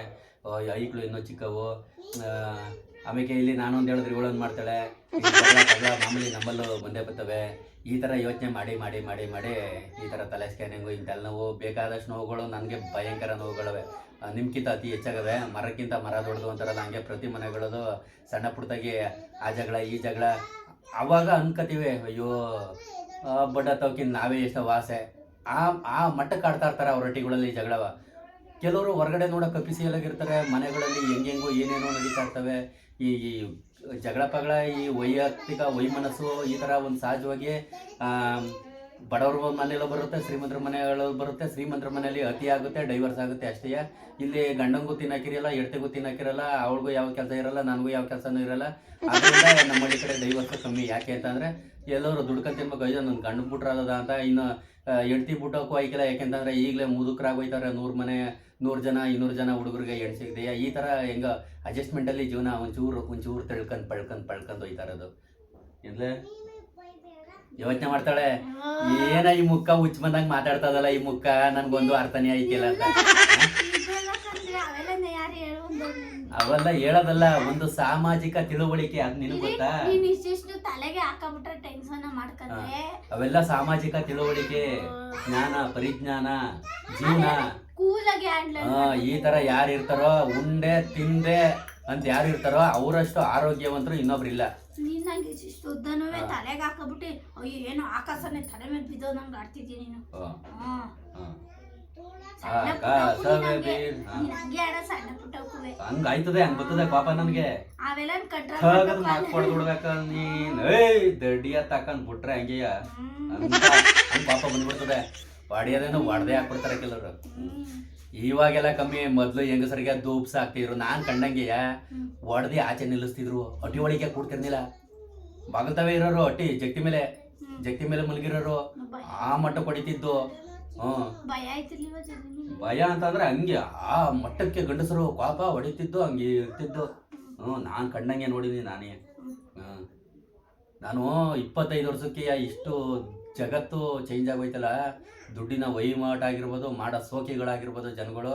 ಐಕ್ಳು ಇನ್ನೂ ಚಿಕ್ಕವು ಆಮೇಲೆ ಇಲ್ಲಿ ನಾನೊಂದು ಹೇಳಿದ್ರೆ ಇವಳೊಂದು ಮಾಡ್ತಾಳೆ? ಮಾಮೂಲಿ ನಮ್ಮಲ್ಲೂ ಬಂದೇ ಬರ್ತವೆ. ಈ ಥರ ಯೋಚನೆ ಮಾಡಿ ಮಾಡಿ ಮಾಡಿ ಮಾಡಿ ಈ ಥರ ತಲೆ ಸ್ಕ್ಯಾನಿಂಗು ಇಂಥೆಲ್ಲ ತಲೆನೋವು ಬೇಕಾದಷ್ಟು ನೋವುಗಳು ನನಗೆ ಭಯಂಕರ ನೋವುಗಳವೆ. ನಿಮ್ಗಿಂತ ಅತಿ ಹೆಚ್ಚಾಗವೆ. ಮರಕ್ಕಿಂತ ಮರ ದೊಡ್ಡದು ಅಂತಾರಲ್ಲ ಹಂಗೆ ಪ್ರತಿ ಮನೆಗಳದು ಸಣ್ಣ ಪುಟ್ಟದಾಗಿ ಆ ಜಗಳ, ಈ ಜಗಳ. ಅವಾಗ ಅನ್ಕೋತೀವಿ, ಅಯ್ಯೋ ಬಡ ತವಕಿನ್ ನಾವೇ ಎಷ್ಟೋ ವಾಸೆ. ಆ ಆ ಮಟ್ಟಕ್ಕೆ ಆಡ್ತಾ ಇರ್ತಾರೆ ಅವ್ರ ಹಟ್ಟಿಗಳಲ್ಲಿ ಜಗಳವ. ಕೆಲವರು ಹೊರಗಡೆ ನೋಡೋ ಎಲ್ಲಾಗಿರ್ತಾರೆ ಮನೆಗಳಲ್ಲಿ ಹೆಂಗೆಂಗೋ ಏನೇನೋ ನಡೀತಾ ಇರ್ತವೆ. ಈ ಜಗಳ ಪಗಳ ಈ ವೈಯಕ್ತಿಕ ವೈಮನಸ್ಸು ಈ ಥರ ಒಂದು ಸಹಜವಾಗಿ ಬಡವ್ರ ಮನೆಯಲ್ಲೂ ಬರುತ್ತೆ, ಶ್ರೀಮಂತರ ಮನೆಗಳು ಬರುತ್ತೆ, ಶ್ರೀಮಂತರ ಮನೆಯಲ್ಲಿ ಅತಿ ಆಗುತ್ತೆ ಡೈವರ್ಸ್ ಆಗುತ್ತೆ ಅಷ್ಟೇ. ಇಲ್ಲಿ ಗಂಡಂಗೂ ತಿನ್ನಕಿರಲ್ಲ ಎಡ್ತಿಗೂ ತಿನ್ನಕಿರಲ್ಲ ಅವಳಿಗೂ ಯಾವ ಕೆಲಸ ಇರಲ್ಲ, ನನಗೂ ಯಾವ ಕೆಲಸನೂ ಇರಲ್ಲ. ಅದರಿಂದ ನಮ್ಮ ಹಳ್ಳಿ ಕಡೆ ಡೈವರ್ಸ್ ಕಮ್ಮಿ. ಯಾಕೆ ಅಂತಂದ್ರೆ, ಎಲ್ಲರೂ ದುಡ್ಕೊಂಡು ತಿನ್ಬೇಕು. ಅಯ್ಯೋ ನನ್ನ ಗಂಡು ಬಿಟ್ರದ ಅಂತ ಇನ್ನು ಹೆಂಡ್ತಿ ಬಿಟ್ಟೋಕ್ಕೂ ಆಯ್ಕಿಲ್ಲ. ಯಾಕೆಂತಂದ್ರೆ ಈಗಲೇ ಮುದುಕರಾಗೋಯ್ತಾರೆ. ನೂರು ಮನೆ, ನೂರು ಜನ, ಇನ್ನೂರು ಜನ ಹುಡುಗರಿಗೆ ಹೆಣ್ಣು ಸಿಗ್ದೆಯಾ ಈ ಥರ ಹೆಂಗ ಅಡ್ಜಸ್ಟ್ಮೆಂಟಲ್ಲಿ ಜೀವನ ಒಂಚೂರು ಒಂಚೂರು ತಿಳ್ಕೊಂಡು, ಪಳ್ಕೊಂಡು ಪಳ್ಕೊಂಡು ಹೋಯ್ತಾರದು ಇಲ್ಲೇ ಯೋಚನೆ ಮಾಡ್ತಾಳೆ. ಏನ ಈ ಮುಖ ಹುಚ್ಚ ಬಂದಾಗ ಮಾತಾಡ್ತದಲ್ಲ ಈ ಮುಖ? ನನ್ಗೊಂದು ಅರ್ಥನೇ ಐತಿಲ್ಲ ಅಂತ. ಅವೆಲ್ಲ ಹೇಳೋದಲ್ಲ ಒಂದು ಸಾಮಾಜಿಕ ತಿಳುವಳಿಕೆ ಅದ್ ನಿನ್ ಗೊತ್ತಾ ತಲೆಗೆ ಹಾಕಬಿಟ್ರೆ ಟೆನ್ಷನ್ ಮಾಡ್ಕೊಂಡ್ರೆ ಅವೆಲ್ಲ ಸಾಮಾಜಿಕ ತಿಳುವಳಿಕೆ ಜ್ಞಾನ ಪರಿಜ್ಞಾನ ಜೀವನ. ಈ ತರ ಯಾರು ಇರ್ತಾರೋ ಉಂಡೆ ತಿಂದೆ ಅಂತ ಯಾರು ಇರ್ತಾರೋ ಅವರಷ್ಟು ಆರೋಗ್ಯವಂತರು ಇನ್ನೊಬ್ರಿಲ್ಲ. ನೀನ್ ನಂಗೆ ಇಷ್ಟು ಉದ್ದನೂ ತಲೆಗೆ ಹಾಕಬಿಟ್ಟು ಅಯ್ಯೋ ಏನೋ ಆಕಾಶನೇ ತಲೆ ಮೇಲೆ ಬಿದ್ದೋ ನಂಗೆ ಆಡ್ತಿದ್ಯ ನೀನು? ನೀನ್ ಹಂಗೆ- ಬರ್ತದೆ ಪಾಪ ನನ್ಗೆ. ನೀನ್ ಏಯ್ ದಡ್ಡಿಯ ತಕೊಂಡ್ ಬಿಟ್ರೆ ಹಂಗೆಯ? ಪಾಪ ಬಂದ್ಬಿಡ್ತದೆ ಹೊಡಿಯೋದೇನು ಹೊಡೆದೇ ಹಾಕ್ಬಿಡ್ತಾರೆ ಕೆಲವರು. ಇವಾಗೆಲ್ಲ ಕಮ್ಮಿ ಮೊದ್ಲು ಹೆಂಗಸರಿಗೆ ಧೂಪ್ಸ್ ಹಾಕ್ತಿದ್ರು. ನಾನ್ ಕಂಡಂಗೆಯ? ಒಡ್ದಿ ಆಚೆ ನಿಲ್ಲಿಸ್ತಿದ್ರು. ಅಟಿ ಒಳಗೆ ಕೂಡ್ತಿರ್ನಿಲ್ಲ ಬಾಗಲ್ತವೇ ಇರೋರು ಅಟ್ಟಿ ಜಗ್ತಿ ಮೇಲೆ ಜಗ್ತಿ ಮೇಲೆ ಮಲಗಿರೋರು ಆ ಮಟ್ಟ ಹೊಡಿತಿದ್ದು ಹ್ಮ್. ಭಯ ಅಂತಂದ್ರೆ ಹಂಗೆ ಆ ಮಟ್ಟಕ್ಕೆ ಗಂಡಸರು ಪಾಪ ಹೊಡಿತಿದ್ದು ಹಂಗೆ ಇರ್ತಿದ್ದು. ಹ್ಞೂ ನಾನು ಕಂಡಂಗೆ ನೋಡಿದ್ದೀನಿ ನಾನೇ. ಹ್ಮ್. ನಾನು ಇಪ್ಪತ್ತೈದು ವರ್ಷಕ್ಕೆ ಇಷ್ಟು ಜಗತ್ತು ಚೇಂಜ್ ಆಗೋಯ್ತಲ್ಲ ದುಡ್ಡಿನ ವಹಿವಾಟ ಆಗಿರ್ಬೋದು ಮಾಡೋ ಸೋಕಿಗಳಾಗಿರ್ಬೋದು ಜನಗಳು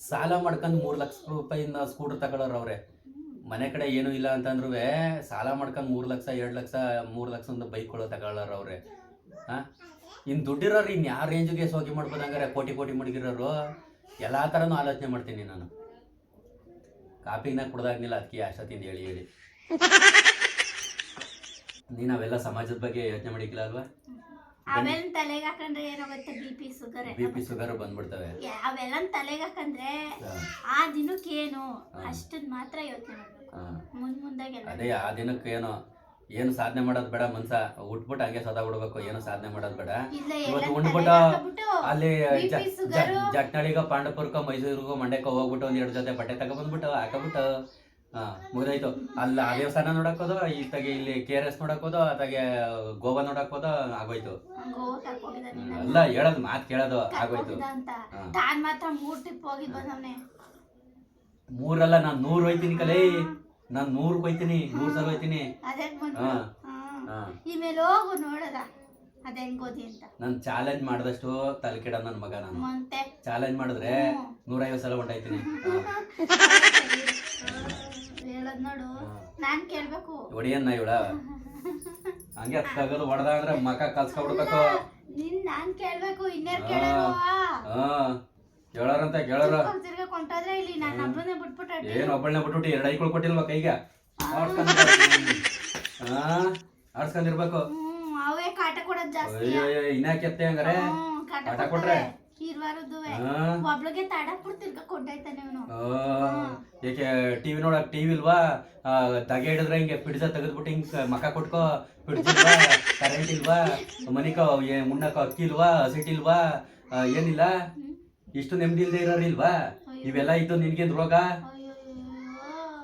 ಸಾಲ ಮಾಡ್ಕೊಂಡು ಮೂರು ಲಕ್ಷ ರೂಪಾಯಿಂದ ಸ್ಕೂಟರ್ ತಗೊಳ್ಳೋರು ಅವ್ರೆ. ಮನೆ ಕಡೆ ಏನೂ ಇಲ್ಲ ಅಂತಂದ್ರೂ ಸಾಲ ಮಾಡ್ಕೊಂಡು ಮೂರು ಲಕ್ಷ, ಎರಡು ಲಕ್ಷ, ಮೂರು ಲಕ್ಷ ಒಂದು ಬೈಕ್ಗಳು ತಗೊಳ್ಳೋರು ಅವ್ರೆ. ಹಾಂ? ಇನ್ನು ದುಡ್ಡಿರೋರು ಇನ್ ಯಾವ ರೇಂಜ್ಗೆ ಸೋಕಿ ಮಾಡ್ಬೋದಂಗಾರೆ ಕೋಟಿ ಕೋಟಿ ಮುಡುಗಿರೋರು? ಎಲ್ಲ ಥರನೂ ಆಲೋಚನೆ ಮಾಡ್ತೀನಿ ನಾನು. ಕಾಪಿನ ಕುಡ್ದಾಗ್ನಿಲ್ಲ ಅದಕ್ಕೆ ಅಷ್ಟೊತ್ತಿಂದ ಹೇಳಿ ಹೇಳಿ. ನೀನು ಅವೆಲ್ಲ ಸಮಾಜದ ಬಗ್ಗೆ ಯೋಚನೆ ಮಾಡಿಕ್ಕಿಲ್ಲ ಅಲ್ವಾ? ಅವೆಲ್ಲ ತಲೆಗೆ ಹಾಕೊಂಡ್ರೆ ಏನಾಗುತ್ತೆ B P sugar B P sugar ಬಂದ್ಬಿಡ್ತವೆ. ಅವೆಲ್ಲ ತಲೆಗೆ ಹಾಕಂದ್ರೆ ಆ ದಿನಕ್ಕೆ ಏನು? ಅಷ್ಟದ್ ಮಾತ್ರ ಯೋಚನೆ ಮಾಡ್ಬೇಕು. ಮುಂದ್ ಮುಂದಾಗೆಲ್ಲ. ಅದೇ ಆ ದಿನಕ್ಕೆ ಏನೋ ಏನು ಸಾಧನೆ ಮಾಡೋದು ಬೇಡ ಮನ್ಸ ಉಟ್ಬಿಟ್ಟು ಹಂಗೆ ಸದಾ ಬಿಡ್ಬೇಕು ಏನು ಸಾಧನೆ ಮಾಡೋದು ಬೇಡ. ಇವತ್ತು ಉಂಡ್ಬಿಟ್ಟು ಅಲ್ಲಿ ಜಟ್ನಳಿಗೋ ಪಾಂಡಪುರ್ಕ ಮೈಸೂರಿಗೂ ಮಂಡ್ಯಕ್ಕೆ ಹೋಗ್ಬಿಟ್ಟು ಒಂದ್ ಎರಡು ಜೊತೆ ಬಟ್ಟೆ ತಗೊಬಂದ್ಬಿಟ್ಟು ಹಾಕಬಿಟ್ಟು ಹಾ ಮುಗಿದೋಯ್ತು ಅಲ್ಲ ಆ ದೇವಸ್ಥಾನ ನೋಡಕ್ ಹೋದ ಇತ್ತಾಗೆ ಇಲ್ಲಿ ಕೆ ಆರ್ ಎಸ್ ನೋಡಕ್ ಹೋದ ಅತ್ತಾಗೆ ಗೋವಾ ನೋಡಕ್ ಹೋದ ಆಗೋಯ್ತು. ಅಲ್ಲ ಹೇಳದ್ ಮಾತ್ ಕೇಳೋದು ಆಗೋಯ್ತು. ಕರ್ಕೋಗಿದ್ದ ಅಂತ ತಾನ್ ಮಾತ್ರ ಮೂರ್ ಟ್ರಿಪ್ ಹೋಗಿ ಬಂದವನೆ ಮೂರಲ್ಲ ನಾನ್ ನೂರ್ ಹೋಯ್ತೀನಿ ಕಲೇ. ನಾನ್ ನೂರ್ ಹೋಯ್ತೀನಿ ನೂರ್ ಸಲ ಹೋಯ್ತೀನಿ. ಹಾ. ಹಾ. ಹಾ. ಇಮೇಲೆ ಹೋಗು ನೋಡದ? ಅದ ಹೆಂಗೋದಿ ಅಂತ. ನಾನು ಚಾಲೆಂಜ್ ಮಾಡಿದಷ್ಟು ತಲೆ ಕೆಡ ನನ್ನ ಮಗ ನಾನು. ಚಾಲೆಂಜ್ ಮಾಡಿದ್ರೆ ನೂರೈವತ್ತು ಸಲ ಹೊಂಟಾಯ್ತೀನಿ. ಒಡಿಯನ್ನ ನೋಡು. ನಾನ್ ಕೇಳ್ಬೇಕು. ಹೊಡಿಯನ್ನ ಇವಳ. ಹಂಗೆ ತಗದು ಹೊಡೆದ ಅಂದ್ರೆ ಮಕ ಕಲ್ಸ್ಕೊಬಿಡ್ಬೇಕು. ನಿನ್ ಕೇಳ್ಬೇಕು ಕೇಳೋರಂತ ಕೇಳೋರು. ಕೊಂಟೋದ್ರೆ ಇಲ್ಲಿ ನಾನು ಒಬ್ಬನೇ ಬಿಟ್ಬಿಟ್ಟ ಏನ್ ಒಬ್ಬಳನ್ನ ಬಿಟ್ಬಿಟ್ಟು ಎರಡು ಐಕ್ಳು ಕೊಟ್ಟಿಲ್ವಾ ಕೈಗೆ? ಆಡ್ಸ್ಕೊಂಡಿರ್ಬೇಕು. ಅವೇ ಕಾಟ ಕೊಡೋದ್ ಜಾಸ್ತಿ. ಅಯ್ಯೋ ಇನ್ಯಾಕೆ ಕೆತ್ತೆ ಹಂಗಾರೆ? ಹ್ಮ್, ಕಾಟ ಕಾಟ ಕೊಡ್ತವೆ. ಕೊಟ್ರೆ? ಹಾ. ಒಬ್ಳಿಗೆ ತಡಪುರ್ ತಿರ್ಗ ಕೊಂಡಾಯ್ತಾನೆ ಅವನು ಆ, ಏಕೆ ಟಿವಿ ನೋಡಕ್ ಟಿವಿ ಇಲ್ವಾ? ಆ, ತಗೆ ಹಿಡಿದ್ರೆ ಹಿಂಗೆ ಪಿಡ್ಸ ತೆಗೆದ್ಬಿಟ್ಟು ಹಿಂಗ್ ಮಕ ಕೊಟ್ಕೋ ಪಿಡ್ಸಿಲ್ವಾ ಕರೆಂಟ್ ಇಲ್ವಾ? ಮನಿಕ ಮುನ್ನಕ ಅಕ್ಕಿ ಇಲ್ವಾ? ಹಸಿಟ್ ಇಲ್ವಾ? ಆ, ಏನಿಲ್ಲ? ಇಷ್ಟು ನೆಮ್ಮದಿ ಇಲ್ದೇ ಇರೋರು ಇಲ್ವಾ? ಇವೆಲ್ಲ ಇತ್ತು ನಿನ್ಗೇನ್ ರೋಗ?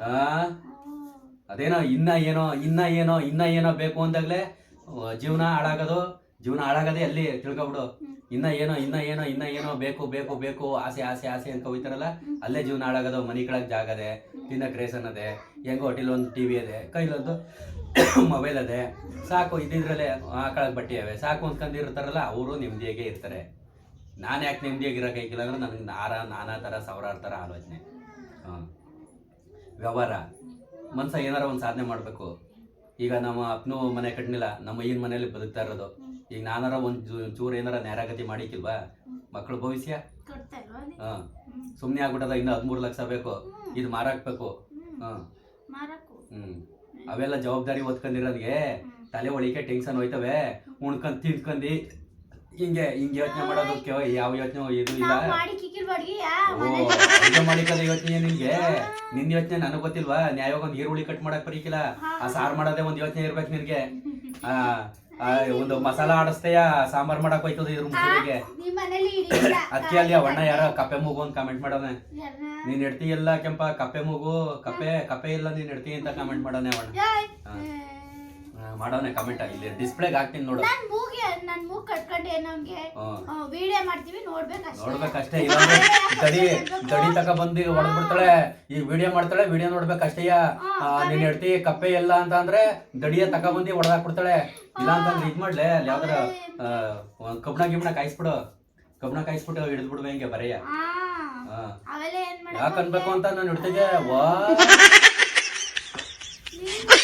ಆ? ಅದೇನೋ ಇನ್ನ ಏನೋ ಇನ್ನ ಏನೋ ಇನ್ನ ಏನೋ ಬೇಕು ಅಂದಾಗ್ಲೇ ಜೀವನ ಹಾಳಾಗೋದು ಜೀವನ ಹಾಳಾಗದೆ ಅಲ್ಲಿ ತಿಳ್ಕೊಬಿಡು. ಇನ್ನ ಏನೋ ಇನ್ನ ಏನೋ ಇನ್ನ ಏನೋ ಬೇಕು ಬೇಕು ಬೇಕು ಆಸೆ ಆಸೆ ಆಸೆ ಅಂತ ಹೋಯ್ತಾರಲ್ಲ ಅಲ್ಲೇ ಜೀವನ ಹಾಳಾಗೋದು ಮನಿ ಕಳಕ್ ಜಾಗ ಅದೆ ತಿನ್ನ ರೇಷನ್ ಅದೇ ಹೆಂಗೋ ಹೋಟೆಲ್ ಒಂದು ಟಿವಿ ಅದೆ ಕೈಲೊಂದು ಮೊಬೈಲ್ ಅದೇ. ಸಾಕು ಇದ್ದಿದ್ರಲ್ಲೇ ಆಕಳಕ್ಕೆ ಬಟ್ಟೆ ಅವೆ. ಸಾಕು ಅಂದ್ಕೊಂಡಿರ್ತಾರಲ್ಲ ಅವರು ನೆಮ್ಮದಿಯಾಗೆ ಇರ್ತಾರೆ. ನಾನು ಯಾಕೆ ನೆಮ್ಮದಿಯಾಗಿರೋಕ್ಕಾಗಿಲ್ಲ ಅಂದ್ರೆ ನನಗೆ ನಾರ ನಾನಾ ಥರ ಸಾವಿರಾರು ಥರ ಆಲೋಚನೆ. ಹಾಂ ವ್ಯವಹಾರ. ಮನ್ಸ ಏನಾರ ಒಂದು ಸಾಧನೆ ಮಾಡಬೇಕು. ಈಗ ನಮ್ಮ ಅಪ್ಪನೂ ಮನೆ ಕಟ್ನಿಲ್ಲ ನಮ್ಮ ಅಯ್ಯನ ಮನೆಯಲ್ಲಿ ಬದುಕ್ತಾ ಇರೋದು. ಈಗ ನಾನಾರ ಒಂದು ಚೂರು ಏನಾರ ನೇರಾಗತಿ ಮಾಡಿಕ್ಕಿಲ್ವಾ ಮಕ್ಕಳು ಭವಿಷ್ಯ? ಹಾಂ. ಸುಮ್ಮನೆ ಆಗ್ಬಿಟ್ಟದ ಇನ್ನು ಹದಿಮೂರು ಲಕ್ಷ ಬೇಕು. ಇದು ಮಾರಾಕ್ಬೇಕು. ಹ್ಮ್. ಹಾಂ. ಹ್ಞೂ ಅವೆಲ್ಲ ಜವಾಬ್ದಾರಿ ಓದ್ಕೊಂಡಿರೋದ್ಗೆ ತಲೆ ಒಳಿಕೆ ಟೆನ್ಷನ್ ಹೋಯ್ತವೆ. ಉಣ್ಕೊಂಡ್ ತಿನ್ಕೊಂಡಿ ಹಿಂಗೆ ಹಿಂಗೆ ಯೋಚನೆ ಮಾಡೋದಕ್ಕೆ ಯಾವ ಯೋಚನೆ ಇದು ಇಲ್ಲ. ಮಾಡಿ ಮಾಡಿಕದ ಯೋಚನೆ ನಿನ್ಗೆ? ನಿನ್ ಯೋಚನೆ ನನಗ್ ಗೊತ್ತಿಲ್ವಾ? ನ್ಯಾಯವಾಗ ಒಂದ್ ಈರುಳ್ಳಿ ಕಟ್ ಮಾಡಕ್ ಬರೀಕಿಲ್ಲ. ಆ ಸಾರ್ ಮಾಡೋದೇ ಒಂದ್ ಯೋಚನೆ ಇರ್ಬೇಕು ನಿನ್ಗೆ. ಆ ಒಂದು ಮಸಾಲ ಆಡಿಸ್ತೇಯ? ಸಾಂಬಾರ್ ಮಾಡಕ್ ಹೋಯ್ತದ ಇದ್ರ ಮುಸುರಿಗೆ ಹಿಡಿಯಿಲ್ಲ ಅದಕ್ಕೆ ಅಲ್ಲಿ ಅಣ್ಣ ಯಾರ ಕಪ್ಪೆ ಮೂಗು ಅಂತ ಕಮೆಂಟ್ ಮಾಡೋನೆ. ಯಾರ್ನ? ನೀನ್ ಇಡ್ತಿ ಇಲ್ಲ ಕೆಂಪ ಕಪ್ಪೆ ಮೂಗು ಕಪ್ಪೆ ಕಪ್ಪೆ ಇಲ್ಲ ನೀನ್ ಇಡ್ತಿ ಅಂತ ಕಮೆಂಟ್ ಮಾಡೋನೆ ಅವಣ್ಣ ಮಾಡೋನೆ ಕಮೆಂಟ್ ಇಲ್ಲಿ ಡಿಸ್ಪ್ಲೇಗೆ ಹಾಕ್ತೀನಿ ನೋಡು. ನಾನ್ ಮೂಗಿ ನನ್ ಮೂಗ್ ಕಟ್ಕೊಂಡೆ ನಮ್ಗೆ ಹ್ಮ್ ವಿಡಿಯೋ ಮಾಡ್ತೀವಿ ನೋಡ್ಬೇಕಷ್ಟೇ. ನೋಡ್ಬೇಕಷ್ಟೇ ಇಲ್ಲ ದಡಿ ದಡಿ ತಕ ಬಂದು ಹೊಡೆದ್ಬಿಡ್ತಾಳೆ. ಈಗ ವಿಡಿಯೋ ಮಾಡ್ತಾಳೆ ವಿಡಿಯೋ ನೋಡ್ಬೇಕಷ್ಟೇಯ ನೀನ್ ಹೆಡ್ತಿ ಕಪ್ಪೆ ಇಲ್ಲ ಅಂತ ಅಂದ್ರೆ ದಡಿಯ ತಕ ಬಂದು ಹೊಡೆದಾಕ್ಬಿಡ್ತಾಳೆ. ಇಲ್ಲ ಅಂತಂದ್ರೆ ಇದ್ ಮಾಡ್ಲೆ ಅಲ್ಲಿ ಯಾವ್ದಾರ ಕಬ್ಣ ಗಿಬ್ಣ ಕಾಯಿಸ್ಬಿಡು. ಕಬ್ಣ ಕಾಯಿಸ್ಬಿಟ್ಟು ಹಿಡಿದ್ಬಿಡುವ ಹಿಂಗೆ ಬರೆಯ. ಆ ಹಾ. ಅವೆಲ್ಲ ಏನ್ ಯಾಕೆ ಅನ್ಬೇಕು ಅಂತ ನಾನು ಹಿಡ್ತಿದ್ದೆ? ವಾ